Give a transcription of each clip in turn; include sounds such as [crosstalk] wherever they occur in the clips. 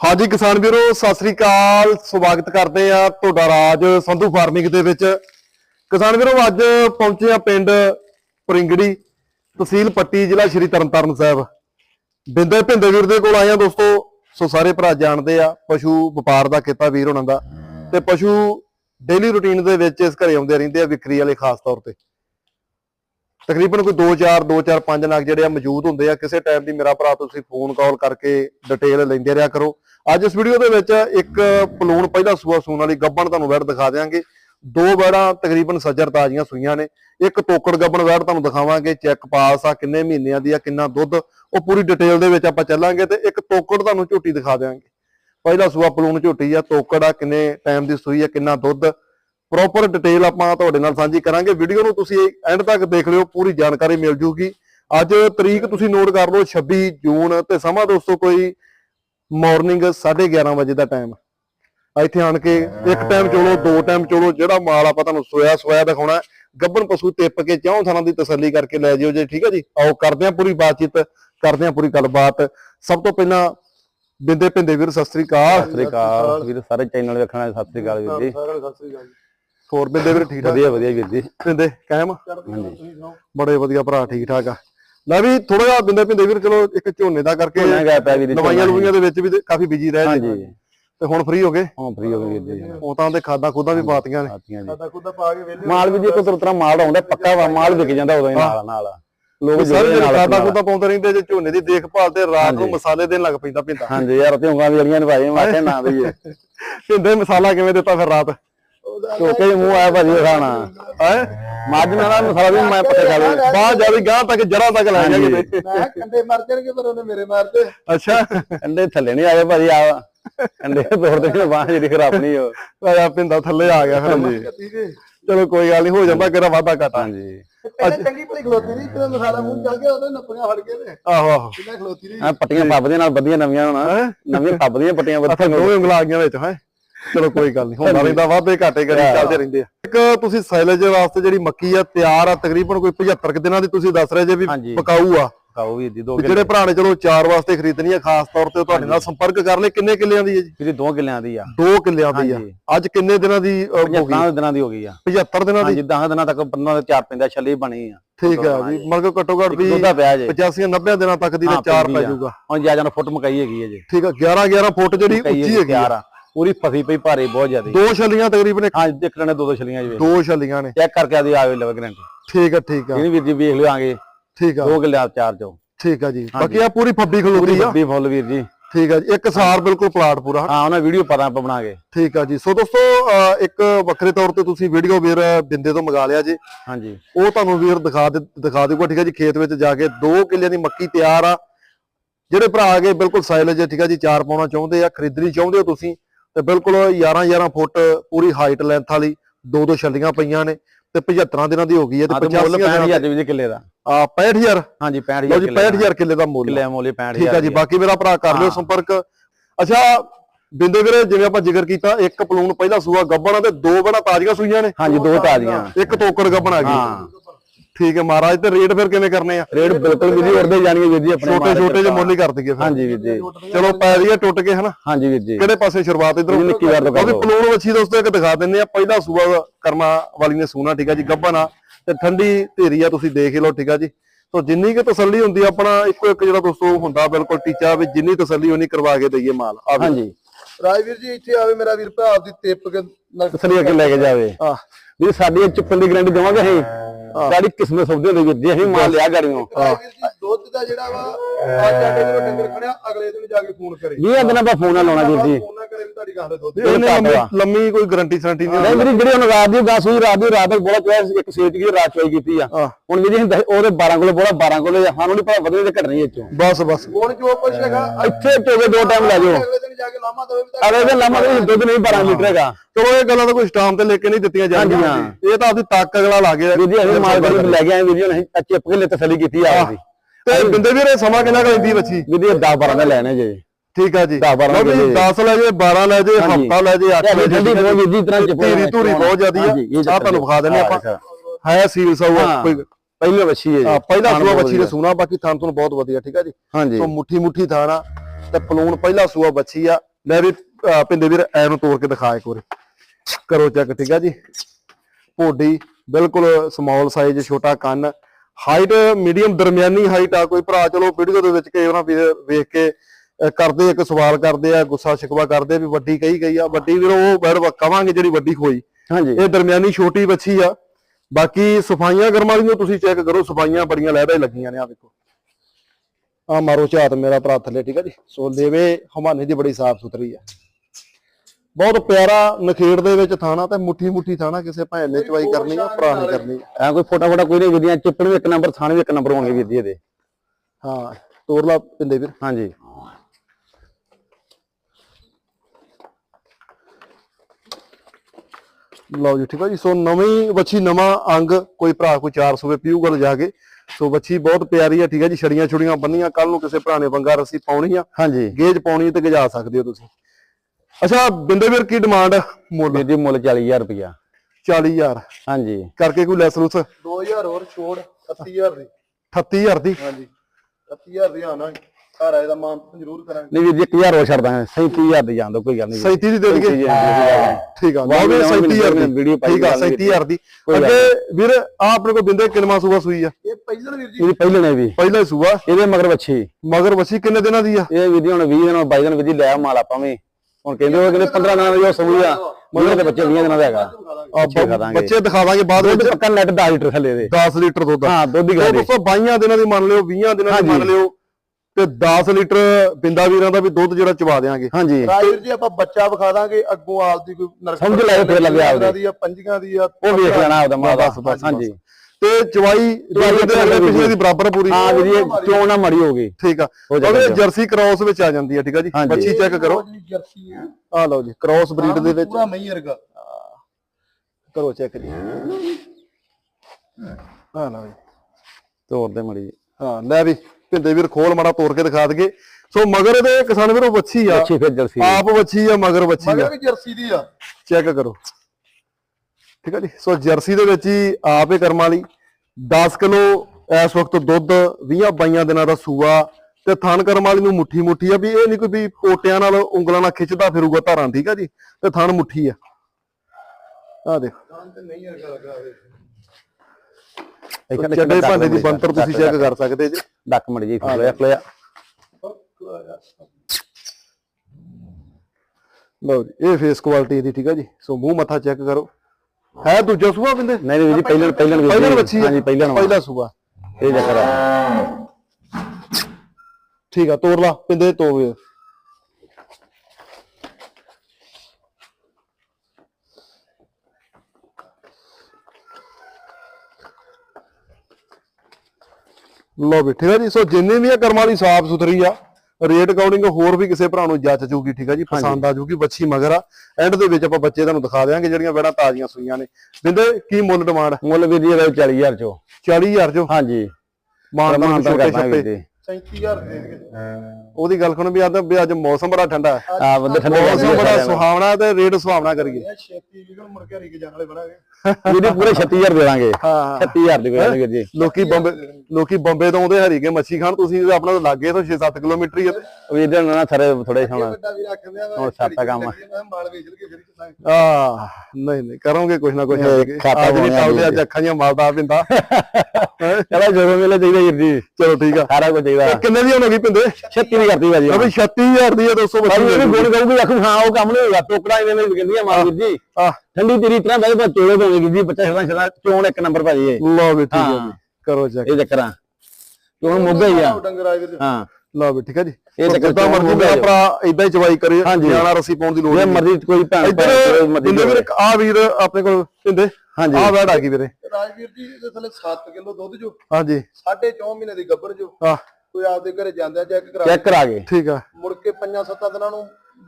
ਹਾਂਜੀ ਕਿਸਾਨ ਵੀਰੋ, ਸਤਿ ਸ੍ਰੀ ਅਕਾਲ। ਸਵਾਗਤ ਕਰਦੇ ਆ ਤੁਹਾਡਾ ਰਾਜ ਸੰਧੂ ਫਾਰਮਿੰਗ ਦੇ ਵਿੱਚ। ਕਿਸਾਨ ਵੀਰੋ, ਅੱਜ ਪਹੁੰਚੇ ਆ ਪਿੰਡ ਪਰਿੰਗੜੀ, ਤਹਿਸੀਲ ਪੱਟੀ, ਜ਼ਿਲ੍ਹਾ ਸ਼੍ਰੀ ਤਰਨਤਾਰਨ ਸਾਹਿਬ। ਬਿੰਦੇ ਭਿੰਦੇ ਵੀਰ ਦੇ ਕੋਲ ਆਏ ਆ ਦੋਸਤੋ। ਸੋ ਸਾਰੇ ਭਰਾ ਜਾਣਦੇ ਆ, ਪਸ਼ੂ ਵਪਾਰ ਦਾ ਕੀਤਾ ਵੀਰ ਉਹਨਾਂ ਦਾ। ਤੇ ਪਸ਼ੂ ਡੇਲੀ ਰੁਟੀਨ ਦੇ ਵਿੱਚ ਇਸ ਘਰੇ ਆਉਂਦੇ ਰਹਿੰਦੇ ਆ ਵਿਕਰੀ ਵਾਲੇ ਖਾਸ ਤੌਰ ਤੇ। ਤਕਰੀਬਨ ਕੋਈ 2-4 2-4 5 ਲੱਖ ਜਿਹੜੇ ਆ ਮੌਜੂਦ ਹੁੰਦੇ ਆ। ਕਿਸੇ ਟਾਈਮ ਦੀ ਮੇਰਾ ਭਰਾ ਤੁਸੀਂ ਫੋਨ ਕਾਲ ਕਰਕੇ ਡਿਟੇਲ ਲੈਂਦੇ ਰਿਹਾ ਕਰੋ। ਅੱਜ ਇਸ ਵੀਡੀਓ ਦੇ ਵਿੱਚ ਇੱਕ ਪਲੂਣ ਪਹਿਲਾ ਸੂਆ ਸੂਣ ਵਾਲੀ ਗੱਬਣ ਤੁਹਾਨੂੰ ਵੈੜ ਦਿਖਾ ਦਿਆਂਗੇ। ਦੋ ਵੈੜਾਂ ਤਕਰੀਬਨ ਸੱਜਰ ਤਾਜ਼ੀਆਂ ਸੂਈਆਂ ਨੇ। ਇੱਕ ਤੋਕੜ ਗੱਬਣ ਵੈੜ ਤੁਹਾਨੂੰ ਦਿਖਾਵਾਂਗੇ, ਚੈੱਕ ਪਾਸ ਆ, ਕਿੰਨੇ ਮਹੀਨਿਆਂ ਦੀ ਆ, ਕਿੰਨਾ ਦੁੱਧ। ਉਹ ਪੂਰੀ ਡਿਟੇਲ ਦੇ ਵਿੱਚ ਆਪਾਂ ਚੱਲਾਂਗੇ ਤੇ ਇੱਕ ਤੋਕੜ ਤੁਹਾਨੂੰ ਝੋਟੀ ਦਿਖਾ ਦਿਆਂਗੇ। ਪਹਿਲਾ ਸੂਆ ਪਲੂਣ ਝੋਟੀ ਆ, ਤੋਕੜ ਆ, ਕਿੰਨੇ ਟਾਈਮ ਦੀ ਸੂਈ ਆ, ਕਿੰਨਾ ਦੁੱਧ। ਪ੍ਰੋਪਰ ਡਿਟੇਲ ਆਪਾਂ ਤੁਹਾਡੇ ਨਾਲ ਸਾਂਝੀ ਕਰਾਂਗੇ। ਵੀਡੀਓ ਨੂੰ ਤੁਸੀਂ ਐਂਡ ਤੱਕ ਦੇਖ ਲਿਓ, ਪੂਰੀ ਜਾਣਕਾਰੀ ਮਿਲ ਜੂਗੀ। ਅੱਜ ਤਰੀਕ ਤੁਸੀਂ ਨੋਟ ਕਰ ਲਓ 26 ਜੂਨ ਤੇ ਸਮਾਂ ਦੋਸਤੋ ਕੋਈ ਮਾਰਨਿੰਗ 11:30 ਵਜੇ ਦਾ ਟਾਈਮ ਇੱਥੇ ਆਣ ਕੇ ਇੱਕ ਟਾਈਮ ਚੋਲੋ ਦੋ ਟਾਈਮ ਚੋਲੋ ਜਿਹੜਾ ਮਾਲ ਆਪਾਂ ਤੁਹਾਨੂੰ ਸੋਇਆ ਸੋਇਆ ਦਿਖਾਉਣਾ ਗੱਭਣ ਪਸ਼ੂ ਟਿੱਪ ਕੇ ਚੌਂ ਥਾਂ ਦੀ ਤਸੱਲੀ ਕਰਕੇ ਲੈ ਜਿਓ ਜੇ ਠੀਕ ਹੈ ਜੀ? ਆਓ ਕਰਦੇ ਹਾਂ ਪੂਰੀ ਬਾਤਚੀਤ ਕਰਦੇ ਹਾਂ ਪੂਰੀ ਗੱਲਬਾਤ। ਸਭ ਤੋਂ ਪਹਿਲਾਂ ਬਿੰਦੇ ਭਿੰਦੇ ਵੀਰ ਸਤਿ ਸ੍ਰੀ ਅਕਾਲ। ਸਤਿ ਸ੍ਰੀ ਅਕਾਲ ਵੀਰ ਸਾਰੇ ਚੈਨਲ ਵੇਖਣ ਵਾਲੇ ਸਤਿ ਸ੍ਰੀ ਅਕਾਲ ਵੀਰ ਜੀ। ਹੋਰ ਬਿੰਦੇ ਵੀਰ ਠੀਕ ਠਾਕ? ਵਧੀਆ ਵਧੀਆ ਵੀਰ ਜੀ। ਭਿੰਦੇ ਕਾਇਮ? ਹਾਂਜੀ ਬੜੇ ਵਧੀਆ ਭਰਾ ਠੀਕ ਠਾਕ ਆ। ਲੈ ਵੀ ਥੋੜਾ ਜਿਹਾ ਬਿੰਦੇ ਭਿੰਦੇ ਵੀਰ ਚਲੋ ਇੱਕ ਝੋਨੇ ਦਾ ਕਰਕੇ ਮੈਂ ਗਿਆ ਪਿਆ ਵੀਰ ਜੀ ਦਵਾਈਆਂ ਲਵਾਈਆਂ ਦੇ ਵਿੱਚ ਵੀ ਤੇ ਕਾਫੀ ਬਿਜ਼ੀ ਰਹੇ ਜੀ। ਤੇ ਹੁਣ ਫ੍ਰੀ ਹੋ ਗਏ? ਹਾਂ ਫ੍ਰੀ ਹੋ ਗਏ ਜੀ। ਉਹ ਤਾਂ ਦੇ ਖਾਦਾ ਖੁਦਾ ਵੀ ਪਾਤੀਆਂ ਨੇ। ਖਾਦਾ ਖੁਦਾ ਪਾ ਕੇ ਵੇਲੇ ਮਾਲ ਵੀ ਜੀ ਕੋਈ ਤਰ੍ਹਾਂ ਮਾਲ ਆਉਂਦਾ ਪੱਕਾ ਵਾ ਮਾਲ ਵਿਕ ਜਾਂਦਾ ਉਦੋਂ ਹੀ ਨਾਲ ਨਾਲ। ਲੋਕ ਜਿਹੜੇ ਨਾਲ ਖਾਦਾ। ਖੁਦਾ ਪਾਉਂਦੇ ਰਹਿੰਦੇ ਜੇ ਝੋਨੇ ਦੀ ਦੇਖਭਾਲ ਤੇ ਰਾਤ ਨੂੰ। ਮਸਾਲੇ ਦੇਣ ਲੱਗ ਪੈਂਦਾ ਪਿੰਦਾ ਹਾਂਜੀ ਯਾਰ ਤੇ ਉਂਗਲਾਂ ਦੀ ਅੜੀਆਂ ਨਵਾਏ ਮਾਥੇ ਨਾ ਦਈਏ ਪਿੰਦੇ ਮਸਾਲਾ ਕਿਵੇਂ ਦਿੱਤਾ ਫਿਰ ਰਾਤ? ਟੋਕੇ ਜਿਹੇ ਮੂੰਹ ਆਇਆ ਭਾਜੀ ਖਾਣਾ ਹੈ? ਮੱਝ ਨਾਲ ਮਸਾਲਾ ਵੀ ਮੈਂ ਪੱਕੇ ਖਾ ਲਿਆ ਬਾਹਰ ਜਾਵੀ ਗਾਂ ਤੱਕ ਜੜਾਂ ਤੱਕ ਲੈ ਜਾਗੇ ਹਾਂਜੀ। ਮੈਂ ਕੰਡੇ ਮਰ ਜਾਣਗੇ ਪਰ ਉਹਨੇ ਮੇਰੇ ਮਾਰਤੇ ਅੱਛਾ। ਅੰਡੇ ਥੱਲੇ ਨਹੀਂ ਆਏ ਭਾਜੀ ਆ ਅੰਡੇ ਤੋੜਦੇ ਨੇ ਬਾਹ ਜਿਹੜੀ ਖਰਾਬ ਨਹੀਂ ਹੋ ਆਇਆ ਪਿੰਦਾ ਥੱਲੇ ਆ ਗਿਆ ਫਿਰ ਦੇ ਚਲੋ ਕੋਈ ਗੱਲ ਨਹੀਂ ਹੋ ਜਾਂਦਾ ਕਿਹੜਾ ਵਾਧਾ ਘਾਟਾ। ਹਾਂਜੀ। ਪਹਿਲੇ ਚੰਗੀ ਭਲੀ ਖਲੋਤੀ ਨਹੀਂ ਤੇ ਮਸਾਲਾ ਮੂੰਹ ਚੱਲ ਗਿਆ ਉਹਦੇ ਨੱਪੀਆਂ ਫੜ ਗਏ ਨੇ। ਆਹੋ ਆਹੋ। ਕਿੰਨਾ ਖਲੋਤੀ ਨਹੀਂ। ਆ ਪੱਟੀਆਂ ਪੱਬ ਦੇ ਨਾਲ ਵਧੀਆ ਨਵੀਆਂ ਹੋਣਾ। ਹੈਂ? ਨਵੀਆਂ ਪੱਬ ਦੀਆਂ ਪੱਟੀਆਂ ਵਧੀਆ। ਦੋਵੇਂ ਉਂਗਲਾਂ ਆ ਗਈਆਂ ਵਿੱਚ ਹੈ? ਚਲੋ ਕੋਈ ਗੱਲ ਨਹੀਂ ਹੁੰਦਾ ਰਹਿੰਦਾ ਵਾਧੇ ਘਾਟੇ ਕਰੀ ਚੱਲਦੇ ਰਹਿੰਦੇ ਆ। ਇੱਕ ਤੁਸੀਂ ਸਾਈਲੇਜ ਵਾਸਤੇ ਜਿਹੜੀ ਮੱਕੀ ਆ ਤਿਆਰ ਆ ਤਕਰੀਬਨ ਕੋਈ 75 ਕੁ ਦਿਨਾਂ ਦੀ ਤੁਸੀਂ ਦੱਸ ਰਹੇ ਜੇ ਵੀ। ਪਕਾਊ ਆ। ਵੀਰ ਜੀ ਦੋ ਵੀ ਕਿੱਲੇ। ਜਿਹੜੇ ਭਰਾ ਨੇ ਚਲੋ ਚਾਰ ਵਾਸਤੇ ਖਰੀਦਣੀ ਆ ਖਾਸ ਤੌਰ ਤੇ ਤੁਹਾਡੇ ਨਾਲ ਸੰਪਰਕ ਕਰ ਲੈ ਕਿੰਨੇ ਕਿੱਲਿਆਂ ਦੀ ਹੈ ਜੀ? ਵੀਰੇ ਦੋ ਕਿੱਲਿਆਂ ਦੀ ਆ। 2 ਕਿੱਲਿਆਂ ਦੀ ਆ। ਅੱਜ ਕਿੰਨੇ ਦਿਨਾਂ ਦੀ ਹੋ ਗਈ? 75 ਦਿਨਾਂ ਦੀ ਹੋ ਗਈ ਆ। 75 ਦਿਨਾਂ ਦੀ? ਹਾਂਜੀ 10 ਦਿਨਾਂ ਤੱਕ 15 ਦੇ ਚਾਰ ਪੈਂਦਾ ਛੱਲੀ ਬਣੀ ਆ। ਠੀਕ ਆ ਵੀ ਮਤਲਬ ਘੱਟੋ ਘੱਟ ਵੀ ਦੁੱਧ ਦਾ ਪਿਆ ਜੇ। 85 90 ਦਿਨਾਂ ਤੱਕ ਦੀ ਤੇ ਚਾਰ ਪੈ ਆ। ਜਾਊਗਾ। ਹੁਣ ਜਾ ਜਾਣਾ ਫੁੱਟ ਮਕਾਈ ਹੈਗੀ ਹੈ ਜੀ। ਠੀਕ ਆ 11 11 ਫੁੱਟ ਜਿਹੜੀ ਉੱਚੀ ਹੈਗੀ ਆ। ਆ। ਪੂਰੀ ਫਸੀ ਪਈ ਭਾਰੀ ਬਹੁਤ ਜ਼ਿਆਦੀ। ਦੋ ਛੱਲੀਆਂ ਤਕਰੀਬਨ ਇੱਕ- ਹਾਂ ਦੇਖਣ ਨੇ ਦੋ ਦੋ ਛੱਲੀਆਂ ਜੀ। ਦੋ ਛੱਲੀਆਂ ਨੇ। ਚੈੱਕ ਕਰਕੇ ਆਦੀ ਆਵੇ ਲਵੇ ਗਰੰਟੀ। ਠੀਕ ਆ ਠੀਕ ਆ। ਇਹਨੀ ਵੀਰ ਜੀ ਵੇਖ ਲਿਓ ਆਗੇ। ਠੀਕ ਆ। ਦੋ ਕਿੱਲੇ ਆ ਚਾਰ ਚੋਂ। ਠੀਕ ਆ ਜੀ। ਬਾਕੀ ਆ ਪੂਰੀ ਫੱਬੀ ਖਲੋਤੀ ਆ। ਵੱਡੀ ਫੁੱਲ ਵੀਰ ਜੀ। ਠੀਕ ਆ ਜੀ। ਇੱਕ ਸਾਰ ਬਿਲਕੁਲ ਪਲਾਟ ਪੂਰਾ। ਹਾਂ ਉਹਨਾਂ ਵੀਡੀਓ ਪਤਾ ਆਪਾਂ ਬਣਾ ਕੇ। ਠੀਕ ਆ ਜੀ। ਸੋ ਦੋਸਤੋ ਅਹ ਇੱਕ ਵੱਖਰੇ ਤੌਰ ਤੇ ਤੁਸੀਂ ਵੀਡੀਓ ਵੀਰ ਬਿੰਦੇ ਤੋਂ ਮੰਗਾ ਲਿਆ ਜੀ। ਹਾਂਜੀ। ਉਹ ਤੁਹਾਨੂੰ ਵੀਰ ਦਿਖਾ ਦੇ ਦਿਖਾ ਦੇਊਗਾ ਠੀਕ ਆ ਜੀ। ਖੇਤ ਵਿੱਚ ਜਾ ਕੇ 2 ਕਿੱਲਿਆਂ ਦੀ ਮੱਕੀ ਤਿਆਰ ਆ। ਜਿਹੜੇ ਭਰਾ ਆਗੇ ਬਿਲਕੁਲ ਸਾਈਲੇਜ ਠੀਕ ਆ ਜੀ। ਚਾਰ ਪਾਉਣਾ ਚਾਹੁੰਦੇ ਆ ਖਰੀਦਣੀ ਚਾਹੁੰਦੇ ਹੋ ਤੁਸੀਂ। ਤੇ ਬਿਲਕੁਲ 11 11 ਫੁੱਟ ਪੂਰੀ ਹਾਈਟ ਲੈਂਥ ਵਾਲੀ ਦੋ ਦੋ ਛੱਲੀਆਂ ਪਈਆਂ ਨੇ ਤੇ 75 ਦਿਨਾਂ ਦੀ ਹੋ ਗਈ ਹੈ ਤੇ ਤੇ ਮੁੱਲ 85 ਦਿਨਾਂ 65000 ਵੀਰ ਜੀ ਕਿੱਲੇ ਦਾ। ਆ 65000 ਹਾਂਜੀ 65000 ਲਓ ਜੀ 65000 ਕਿੱਲੇ ਦਾ ਮੁੱਲ। ਕਿੱਲੇ ਮੁੱਲ 65000 ਠੀਕ ਆ ਜੀ ਬਾਕੀ ਮੇਰਾ ਭਰਾ ਕਰ ਲਿਓ ਹਾਂ। ਸੰਪਰਕ। ਅੱਛਾ ਬਿੰਦੇ ਵੀਰੇ ਜਿਵੇਂ ਆਪਾਂ ਜ਼ਿਕਰ ਕੀਤਾ ਇੱਕ ਪਲੂਨ ਪਹਿਲਾ ਸੂਆ ਗੱਬਣਾ ਤੇ ਦੋ ਬਣਾ ਤਾਜ਼ੀਆਂ ਸੂਈਆਂ ਨੇ। ਹਾਂਜੀ ਦੋ ਤਾਜ਼ੀਆਂ। ਇੱਕ ਤੋਕੜ ਗੱਬਣ ਆ ਗਈ। ਹਾਂ। ਠੀਕ ਹੈ ਮਹਾਰਾਜ ਤੇ ਰੇਟ ਫਿਰ ਕਿਵੇਂ ਕਰਨੇ ਆ? ਰੇਟ ਬਿਲਕੁਲ ਵੀਰ ਜੀ ਉੜਦੇ ਜਾਣਗੇ ਵੀਰ ਜੀ ਆਪਣੇ ਛੋਟੇ ਛੋਟੇ ਜਿਹੇ ਤੇ। ਮੁੱਲ ਹੀ ਕਰ ਦਈਏ ਫਿਰ। ਹਾਂਜੀ ਵੀਰ ਜੀ। ਚਲੋ ਪੈ ਰਹੀਏ ਟੁੱਟ ਕੇ ਹਨਾ? ਹਾਂਜੀ ਵੀਰ ਜੀ। ਕਿਹੜੇ ਪਾਸੇ ਸ਼ੁਰੂਆਤ ਇਧਰੋਂ? ਨਿੱਕੀ ਵਾਰ ਤੋਂ ਕਰ। ਪਲੂਨ ਵੱਛੀ ਦੋਸਤੋ ਇੱਕ ਦਿਖਾ ਦਿੰਨੇ ਆ ਪਹਿਲਾ ਸੂਆ ਕਰਮਾ ਵਾਲੀ ਨੇ ਸੂਣਾ ਠੀਕ ਆ ਜੀ ਗੱਬਣ ਆ। ਤੇ ਠੰਡੀ ਢੇਰੀ ਆ ਤੁਸੀਂ ਦੇਖ ਹੀ ਲਓ ਠੀਕ ਆ ਜੀ। ਸੋ ਜਿੰਨੀ ਕਿ ਤਸੱਲੀ ਹੁੰਦੀ ਆਪਣਾ ਇੱਕੋ ਇੱਕ ਜਿਹੜਾ ਦੋਸਤੋ ਹੁੰਦਾ ਬਿਲਕੁਲ ਟੀਚਾ ਵੀ ਜਿੰਨੀ ਤਸੱਲੀ ਉਨੀ ਕਰਵਾ ਕੇ ਦਈਏ ਮਾਲ। ਆ ਹਾਂਜੀ। ਰਾਜਵੀਰ ਜੀ ਇੱਥੇ ਆਵੇ ਮੇਰਾ ਵੀਰ ਭਰਾ ਆਪਦੀ ਟਿੱਪ ਕੇ ਨਾਲ ਤਸਲੀ ਕੇ ਲੈ ਕੇ ਜਾਵੇ। ਆ ਵੀ ਸਾਡੀ ਚੁੱਪਣ ਦੀ ਗਰੰਟੀ ਦੇਵਾਂਗੇ ਅਸੀਂ ਸਾਡੀ ਕਿਸਮਤ ਸੌਦੇ ਹੁੰਦੇ ਵੀਰ ਜੀ ਅਸੀਂ ਮਾਲ ਲਿਆ ਗਾੜੀਆਂ। ਦੁੱਧ ਦਾ ਜਿਹੜਾ ਵਾ ਅੱਜ ਸਾਡੇ ਕੋਲ ਡੰਗਰ ਖੜਿਆ ਅਗਲੇ ਦਿਨ ਜਾ ਕੇ ਫੋਨ ਕਰੇ। ਵੀਹ ਦਿਨਾਂ ਬਾਅਦ ਫੋਨ ਲਾਉਣਾ ਵੀਰ ਜੀ। ਫੋਨ ਨਾ ਕਰੇ ਵੀ ਤੁਹਾਡੀ ਗੱਲ ਦੁੱਧ ਇਹਨੇ ਘੱਟ ਲੰਮੀ- ਕੋਈ ਗਾਰੰਟੀ ਸਰੰਟੀ ਨਹੀਂ ਨਹੀਂ ਵੀਰ ਜਿਹੜੀ ਹੁਣ ਰਾਤ ਦੀ ਗਾਸ ਹੋਈ ਰਾਤ ਦੀ ਰਾਤ ਤੱਕ ਬੋਲਾ ਚੋਇਆ ਇੱਕ ਸੇਜ ਕੀ ਰਾਤ ਚੋਈ ਕੀਤੀ ਆ। ਹੁਣ ਦਸ- ਉਹਦੇ 12 ਕੋਲੇ ਬੋਲਾ 12 ਕੋਲੇ ਸਾਨੂੰ ਨਹੀਂ ਪਤਾ ਵਧਣੇ ਤੇ ਘਟਣੀ ਚੋਂ ਬਸ ਬਸ। ਹੁਣ ਜੋ ਕੁਛ ਹੈਗਾ ਇੱਥੇ ਟੋਗੇ ਦੋ ਟਾਈਮ ਲੈ ਜਾਓ। ਅਗਲੇ ਦਿਨ ਜਾ ਕੇ ਲਾਮਾ ਦਵੇ ਵੀ ਅਰੇ ਇਹਦੇ ਲਾਮਾ ਦੇ ਦੁੱਧ ਨਹੀਂ 12 ਲੀਟਰ ਹੈਗਾ। ਚਲੋ ਇਹ ਗੱਲਾਂ ਤਾਂ ਕੋਈ ਸਟਾਮ ਤੇ ਲੈ ਕੇ ਨਹੀਂ ਦਿੱਤੀਆਂ ਜਾਂਦੀਆਂ। ਇਹ ਤਾਂ ਆਪਦੀ ਤਾਕ ਅਗਲਾ ਲਾ ਗਿਆ। ਵੀਰ ਜੀ ਅਸੀਂ ਮਾਲ ਗਾੜੀ ਲੈ ਕੇ ਆਏ ਵੀਰ ਜੀ ਹੁਣ ਅਸੀਂ ਚਿੱਪ ਕੇ ਲੈ ਤਸੱਲੀ ਕੀਤੀ ਆ ਤੇ ਬਿੰਦੇ ਵੀਰੇ ਸਮਾਂ ਕਿੰਨਾ ਕੁ ਲੈਂਦੀ ਬੱਚੀ? ਵੀਰ ਜੀ 10 12 ਦੇ ਲੈਣੇ ਜੇ। ਠੀਕ ਆ ਜੀ। ਦਸ ਬਾਰਾਂ ਲਓ ਵੀ ਕਿੱਲੇ। 10 ਲੈ ਜੇ 12 ਲੈ ਜੇ। ਹਫਤਾ ਲੈ ਜੇ 8 ਲੈ ਠੰਡੀ ਜੇ ਬਹੁਤ ਵੀਰ ਜੀ। ਇਤਨਾ ਚਿੱਪ ਧੀਰੀ ਧੂਰੀ ਬਹੁਤ ਜ਼ਿਆਦੀ ਆ। ਆ ਤੁਹਾਨੂੰ ਵਿਖਾ ਦਿੰਦੇ ਆਪਾਂ। ਹੈ ਸੀਲ ਸੌ ਹਾਂ। ਕੋਈ ਪਹਿਲੇ ਵੱਛੀ ਹੈ ਜੀ। ਆ, ਪਹਿਲਾ ਸੂਆ ਬੱਚੀ ਦੇ। ਸੂਣਾ ਬਾਕੀ ਥਾਂ ਤੁਹਾਨੂੰ ਬਹੁਤ ਵਧੀਆ ਠੀਕ ਆ ਜੀ। ਹਾਂਜੀ। ਸੋ ਮੁੱਠੀ ਮੁੱਠੀ ਥਾਣਾ ਤੇ ਪਲੂਣ ਪਹਿਲਾ ਸੂਆ ਬੱਚੀ ਆ। ਲੈ ਵੀ ਪਿੰਦੇ ਵੀਰ ਐ ਨੂੰ ਤੋੜ ਕੇ ਦਿਖਾ ਇੱਕ ਵਾਰੀ। ਕਰੋ ਚੈੱਕ ਠੀਕ ਆ ਜੀ। ਪੋਡੀ ਬਿਲਕੁਲ ਸਮਾਲ ਸਾਈਜ਼ ਛੋਟਾ ਕੰਨ। ਹਾਈਟ ਮੀਡੀਅਮ ਦਰਮਿਆਨੀ ਹਾਈਟ ਆ। ਕੋਈ ਭਰਾ ਚਲੋ ਵੀਡੀਓ ਦੇ ਵਿੱਚ ਕਈ ਉਹਨਾਂ ਵੇਖ ਕੇ ਕਰਦੇ ਇੱਕ ਸਵਾਲ ਕਰਦੇ ਆ ਗੁੱਸਾ ਸ਼ਿਕਵਾ ਕਰਦੇ ਆ ਵੀ ਵੱਡੀ ਕਹੀ ਗਈ ਆ ਵੱਡੀ ਵੀਰ ਉਹ ਬੈਡ ਕਵਾਂਗੇ ਜਿਹੜੀ ਵੱਡੀ ਹੋਈ ਹਾਂਜੀ। ਇਹ ਦਰਮਿਆਨੀ ਛੋਟੀ ਬੱਚੀ ਆ। ਬਾਕੀ ਸਫਾਈਆਂ ਕਰਮਾਂ ਦੀਆਂ ਤੁਸੀਂ ਚੈੱਕ ਕਰੋ ਸਫਾਈਆਂ ਬੜੀਆਂ ਲਹਿਦਾ ਹੀ ਲੱਗੀਆਂ ਨੇ ਆ ਵੇਖੋ। ਆ ਮਾਰੋ ਝਾਤ ਮੇਰਾ ਭਰਾ ਥੱਲੇ ਠੀਕ ਆ ਜੀ? ਸੋ ਲੇਵੇ ਹਮਾਨੇ ਦੀ ਬੜੀ ਸਾਫ਼ ਸੁਥਰੀ ਆ। ਬਹੁਤ ਪਿਆਰਾ ਨਖੇੜ ਦੇ ਵਿੱਚ ਥਾਣਾ ਤੇ ਮੁੱਠੀ ਮੁੱਠੀ ਥਾਣਾ ਕਿਸੇ ਭੈਣ ਨੇ ਚਵਾਈ ਕਰਨੀ ਆ ਭਰਾ ਨੇ ਕਰਨੀ ਐ ਕੋਈ ਫੋਟਾ ਫੋਟਾ ਕੋਈ ਨਹੀਂ ਵੀਡੀਆਂ ਚਿੱਪਣ ਵੀ ਇੱਕ ਨੰਬਰ ਥਾਣ ਵੀ ਇੱਕ ਨੰਬਰ ਹੋਣਗੇ ਵੀਰ ਜੀ ਇਹਦੇ। ਹਾਂ ਤੋਰ ਲਾ ਪਿੰਦੇ ਵੀਰ। ਹਾਂਜੀ। ਲਓ ਜੀ ਠੀਕ ਆ ਜੀ। ਸੋ ਨਵੀਂ ਬੱਚੀ ਨਵਾਂ ਅੰਗ ਕੋਈ ਭਰਾ ਕੋਈ 400 ਪੀਊਗਾ ਜਾ ਕੇ। ਸੋ ਬੱਚੀ ਬਹੁਤ ਪਿਆਰੀ ਆ ਠੀਕ ਆ ਜੀ। ਛੜੀਆਂ ਛੁੜੀਆਂ ਬੰਨੀਆਂ ਕੱਲ ਨੂੰ ਕਿਸੇ ਭਰਾ ਨੇ ਵੰਗਾ ਰੱਸੀ ਪਾਉਣੀ ਆ। ਹਾਂਜੀ। ਗੇਜ ਪਾਉਣੀ ਤੇ ਗਜਾ ਸਕਦੇ ਹੋ ਤੁਸੀਂ। ਅੱਛਾ ਬਿੰਦੇ ਵੀਰ ਕੀ ਡਿਮਾਂਡ ਮੁੱਲ? ਜੀ ਮੁੱਲ 40000 ਰੁਪਇਆ 40000 ਹਾਂਜੀ। ਕਰਕੇ ਕੋਈ ਲੈਸ ਲੂਸ? 2000 ਹੋਰ ਛੋੜ 38000 ਦੀ। 38000 ਦੀ? ਹਾਂਜੀ। 38000 ਦੀ ਆਣਾ ਘਰ ਆਏ ਦਾ ਮਾਨ ਜ਼ਰੂਰ ਕਰਾਂਗੇ। ਨਹੀਂ ਵੀਰ ਜੀ 1000 ਹੋਰ ਛੱਡ ਦਾਂਗੇ। 37000 ਦੀ ਜਾਣ ਦੋ ਕੋਈ ਗੱਲ ਨਹੀਂ 37 ਦੀ ਦੇ ਜੀ, ਦਈਏ ਹਾਂਜੀ, ਠੀਕ ਆ। ਵਾਹ, ਲਓ ਵੀ ਵਾਹ, 37000 ਦੀ। ਵੀਡੀਓ ਪਾਈ ਠੀਕ ਆ ਗੱਲ ਨਹੀਂ 37000 ਦੀ। ਕੋਈ ਗੱਲ ਅੱਗੇ ਵੀਰ ਆ ਆਪਣੇ ਕੋਲ ਬਿੰਦੇ ਕਿੰਨਵਾਂ ਸੂਆ ਸੂਈ ਆ? ਇਹ ਪਹਿਲਾਂ ਵੀਰ ਜੀ। ਇਹਦੀ ਪਹਿਲੇ ਨੇ ਵੀ। ਪਹਿਲਾ ਹੀ ਸੂਆ। ਇਹਦੇ ਮਗਰ ਬੱਚੀ ਮਗਰ ਬੱਚੀ ਕਿੰਨੇ ਦਿਨਾਂ ਦੀ ਆ? ਇਹ ਵੀਰ ਜੀ ਹੁਣ 20 ਦਿਨ 22 ਦਿਨ ਵੀਰ ਜੀ ਲੈ ਮਾਲ ਆਪਾਂ ਵੀ। ਹੁਣ ਕਹਿੰਦੇ ਉਹ ਕਹਿੰਦੇ 15 ਦਿਨਾਂ ਦੀ ਉਹ ਸੂਈ ਆ। ਮਗਰ ਦੇ ਬੱਚੇ 20 ਦਿਨਾਂ ਦਾ ਹੈਗਾ। ਆ ਬੱਚੇ ਦਿਖਾ ਦਾਂਗੇ। ਬੱਚੇ ਦਿਖਾ ਦਾਂਗੇ ਬਾਅਦ ਵਿੱਚ। ਪੱਕਾ ਨੈਟ 10 ਲੀਟਰ ਥੱਲੇ ਦੇ। 10 ਲੀਟਰ ਦੁੱਧ। ਹਾਂ ਦੁੱਧ ਹੀ ਉਹ ਗਾ ਦੇ। ਦੋਸਤੋ 22 ਦਿਨਾਂ ਦੀ ਮੰਨ ਲਿਓ 20 ਦਿਨਾਂ ਦੀ। ਮੰਨ ਲਿਓ। ਤੇ 10 ਲੀਟਰ ਬਿੰਦਾ ਵੀਰਾਂ ਦਾ ਵੀ ਦੁੱਧ ਜਿਹੜਾ ਚਵਾ ਦੇਾਂਗੇ ਹਾਂਜੀ। ਰਾਜਵੀਰ ਜੀ ਆਪਾਂ ਬੱਚਾ ਵਿਖਾ ਦਾਂਗੇ ਅੱਗੋਂ ਆਪਦੀ ਕੋਈ ਨਰਕ ਸਮਝ ਲੈ ਫਿਰ ਲੱਗੇ ਆਪਦੇ। ਦੀ ਆ ਪੰਜੀਆਂ ਦੀ ਆ ਉਹ ਵੇਖ ਲੈਣਾ ਆਪਦਾ ਮਾਂ ਬਸ, ਬਸ, ਹਾਂਜੀ। ਤੇ ਚਵਾਈ ਚਵਾਈ ਦੇ ਅਗਲੇ ਪਿਛਲੇ ਦੀ ਬਰਾਬਰ ਪੂਰੀ। ਹਾਂ ਵੀਰ ਜੀ ਚੋਣ ਨਾ ਮੜੀ ਹੋ ਗਈ। ਠੀਕ ਆ। ਜੀ। ਜਰਸੀ ਕ੍ਰਾਸ ਵਿੱਚ ਆ ਜਾਂਦੀ ਹੈ ਠੀਕ ਆ ਜੀ। ਬੱਚੀ ਚੈੱਕ ਕਰੋ। ਜਰਸੀ ਆ ਆ ਲਓ ਜੀ ਕ੍ਰਾਸ ਬਰੀਡ ਦੇ ਵਿੱਚ। ਪੂਰਾ ਮਈ ਵਰਗਾ। ਕਰੋ ਚੈੱਕ ਜੀ। ਆ ਲਓ ਜੀ। ਤੋੜ ਦੇ ਮੜੀ ਹਾਂ ਲੈ ਵੀ। ਭਿੰਦੇ ਵੀਰ ਖੋਲ ਮਾੜਾ ਤੋੜ ਕੇ ਦਿਖਾ ਦਈਏ। ਸੋ ਮਗਰ ਇਹਦੇ ਕਿਸਾਨ ਵੀਰੋ ਵੱਛੀ ਆ। ਅੱਛੀ ਫਿਰ ਜਲਸੀ ਆਪ ਵੱਛੀ ਆ ਮਗਰ ਵੱਛੀ ਆ। ਮਗਰ ਵੀ ਜਰਸੀ ਦੀ ਆ। ਚੈੱਕ ਕਰੋ। ਠੀਕ ਆ ਜੀ। ਸੋ ਜਰਸੀ ਦੇ ਵਿੱਚ ਹੀ ਆਪ ਹੀ ਕਰਮਾਂ ਵਾਲੀ 10 ਕਿਲੋ ਇਸ ਵਕਤ ਦੁੱਧ 20 22 ਦਿਨਾਂ ਦਾ ਸੂਆ ਤੇ ਥਣ ਕਰਮ ਵਾਲੀ ਨੂੰ ਮੁੱਠੀ ਮੁੱਠੀ ਆ ਵੀ ਇਹ ਨਹੀਂ ਕੋਈ ਵੀ ਪੋਟਿਆਂ ਨਾਲ ਉਂਗਲਾਂ ਨਾਲ ਖਿੱਚਦਾ ਫਿਰੂਗਾ ਧਾਰਾਂ ਠੀਕ ਆ ਜੀ। ਤੇ ਥਣ ਮੁੱਠੀ ਆ। ਆ ਦੇਖੋ। ਤਾਂ ਤੇ ਨਹੀਂ ਵਰਗਾ ਲੱਗਾ ਚੱਡੇ ਭਾਂਡੇ ਦੀ ਬੰਤਰ ਤੁਸੀਂ ਚੈੱਕ ਕਰ ਸਕਦੇ ਜੀ। ਡੱਕ ਮੜੀ ਜੀ ਫਿਰ ਲਿਆ। ਲਓ ਜੀ ਇਹ ਫੇਸ ਕੁਆਲਿਟੀ ਦੀ ਠੀਕ ਆ ਜੀ। ਸੋ ਮੂੰਹ ਮੱਥਾ ਚੈੱਕ ਕਰੋ। ਹੈ ਦੂਜਾ ਸੂਆ ਬਿੰਦੇ? ਨਹੀਂ ਵੀਰ ਜੀ ਪਹਿਲਾਂ ਪਹਿਲਾਂ ਪਹਿਲਾਂ। ਬੱਚੀ ਹਾਂਜੀ ਪਹਿਲਾਂ ਪਹਿਲਾ ਸੂਆ। ਇਹ ਚੱਕਰ ਆ। ਠੀਕ ਆ ਤੋੜ ਲਾ। ਪਿੰਦੇ ਤੋੜ ਲੋ ਵੀ ਠੀਕ ਆ ਜੀ? ਸੋ ਜਿੰਨੇ ਵੀ ਆ ਕਰਮਾਂ ਦੀ ਸਾਫ਼ ਸੁਥਰੀ ਆ ਰੇਟ ਅਕਾਊਂਟਿੰਗ ਹੋਰ ਵੀ ਕਿਸੇ ਭਰਾ ਨੂੰ ਜੱਚ ਜੂਗੀ ਠੀਕ ਆ ਜੀ? ਪਸੰਦ ਆ ਜੂਗੀ ਬੱਚੀ ਮਗਰ ਆ। ਐਂਡ ਦੇ ਵਿੱਚ ਆਪਾਂ ਬੱਚੇ ਤੁਹਾਨੂੰ ਦਿਖਾ ਦੇਵਾਂਗੇ ਜਿਹੜੀਆਂ ਬੜਾ ਤਾਜ਼ੀਆਂ ਸੂਈਆਂ ਨੇ। ਬਿੰਦੇ ਕੀ ਮੁੱਲ ਡਿਮਾਂਡ ਮੁੱਲ ਵੀਰ ਜੀ ਇਹਦਾ 40000 ਚੋ। 40000 ਜੋ ਹਾਂਜੀ। ਮਾਨਦਾਨ ਮਾਨ ਤਾਂ ਕਰਨਾ ਵੀਰ ਜੀ। 37000 ਦੇ ਦੇਣਗੇ ਉਹਦੀ ਗੱਲ ਸੁਣ ਵੀ ਅੱਜ ਵੀ ਅੱਜ ਮੌਸਮ ਬੜਾ ਠੰਡਾ ਹੈ। ਆ ਬੰਦੇ ਠੰਡੇ ਮੌਸਮ ਬੜਾ ਸੁਹਾਵਣਾ ਤੇ ਰੇਟ ਸੁਹਾਵਣਾ ਕਰੀਏ। ਇਹ ਛੇਤੀ ਵਿਗੜ ਮੁੜ ਕੇ ਹਰੀ ਕੇ ਜਾਣ ਵਾਲੇ ਬਣਾਗੇ। ਵੀਰ ਜੀ ਪੂਰੇ 36000 ਦੇ ਦਾਂਗੇ। ਹਾਂ। 36000 ਦੇ ਦੇਣਗੇ ਵੀਰ ਜੀ। ਲੋਕੀ ਬੰਬੇ ਲੋਕੀ ਬੰਬੇ ਤੋਂ ਆਉਂਦੇ ਹਰੀਕੇ ਮੱਛੀ ਖਾਣ ਤੁਸੀਂ ਤਾਂ ਆਪਣਾ ਲਾਗੇ ਤੋਂ 6-7 ਕਿਲੋਮੀਟਰ ਹੀ ਹੈ। ਵੀਰ ਜੀ ਨਾ ਥਰੇ ਥੋੜੇ ਆ ਹੁਣ ਸਾਡਾ ਕੰਮ ਆ। ਮੈਂ ਮਾਲ ਵੇਚ ਲਗੇ ਫਿਰ ਕਿਸਾਂ ਆਹ ਨਹੀਂ ਨਹੀਂ ਕਰੋਗੇ ਕੁਛ ਨਾ ਕੁਛ ਇਹ ਖਾਤਾ ਜੀ। ਅੱਜ ਅੱਖਾਂ ਦੀਆਂ ਮਾਲਦਾ ਪਿੰਦਾ ਚਲੋ ਜਦੋਂ ਮਿਲੇ ਚਾਹੀਦਾ ਵੀਰ ਜੀ। ਚਲੋ ਠੀਕ ਆ। ਸਾਰਾ ਕੁਝ ਚਾਹੀਦਾ। ਕਿੰਨੇ ਦੀ ਹੋਣਗੀ ਪਿੰਦੇ? 36 ਦੀ। ਕਰਤੀ ਭਾਜੀ ਅਬੇ 36000 ਦੀ ਹੈ 200 ਪਰ ਬੱਚੀ ਇਹ ਗੁਣ ਕਹੂਗੀ ਆਖੂ ਹਾਂ ਉਹ ਕੰਮ ਨਹੀਂ ਹੋਇਆ ਟੋਕਰਾ ਇਹਨੇ ਵਿੱਚ ਕਹਿੰਦੀ ਆ ਮਾਂ ਵੀਰ ਜੀ ਆਹ ਠੰਡੀ ਤੇਰੀ ਇਤਨਾ ਬੈ ਬੈ ਤੋੜੇ ਦੋਗੇ ਜੀ ਬੱਚਾ ਛੜਾ ਛੜਾ ਚੋਣ ਇੱਕ ਨੰਬਰ ਭਾਜੀ ਇਹ। ਲਓ ਵੀ ਠੀਕ ਹੈ। ਕਰੋ ਚੈੱਕ ਇਹ ਚੱਕਰਾਂ। ਚੋਣ ਮੁੱਗਾ ਹੀ ਆ। ਹਾਂ। ਲਓ ਵੀ ਠੀਕ ਹੈ ਜੀ। ਇਹ ਚੱਕਰ ਚੋਣ ਮਰਜ਼ੀ ਮੇਰਾ ਆ। ਭਰਾ ਇਦਾਂ ਹੀ ਚਵਾਈ ਕਰੇ। ਨਿਆਣਾ ਰੱਸੀ ਪਾਉਣ ਦੀ ਲੋੜ ਨਹੀਂ। ਮਰਜ਼ੀ ਕੋਈ ਭੈਣ ਬਿੰਦੇ ਵੀਰ ਆ ਵੀਰ ਆਪਣੇ ਕੋਲ ਪਿੰਦੇ ਹਾਂਜੀ। ਆ ਵੈੜ ਆ ਗਈ ਵੀਰੇ। ਰਾਜਵੀਰ ਜੀ ਇਹਦੇ ਥੱਲੇ 7 ਕਿਲੋ ਦੁੱਧ ਜੋ। ਹਾਂਜੀ। 4.5 ਮਹੀਨੇ ਦੀ ਗੱਭਰ ਜੋ। ਆ ਕੋਈ ਆਪਦੇ ਘਰੇ ਜਾਂਦਾ ਚੈੱਕ ਕਰਾ ਚੈੱਕ ਕਰਾ ਕੇ। ਠੀਕ ਆ। ਮੁੜ ਕੇ 5-7 ਦਿਨਾਂ ਨੂੰ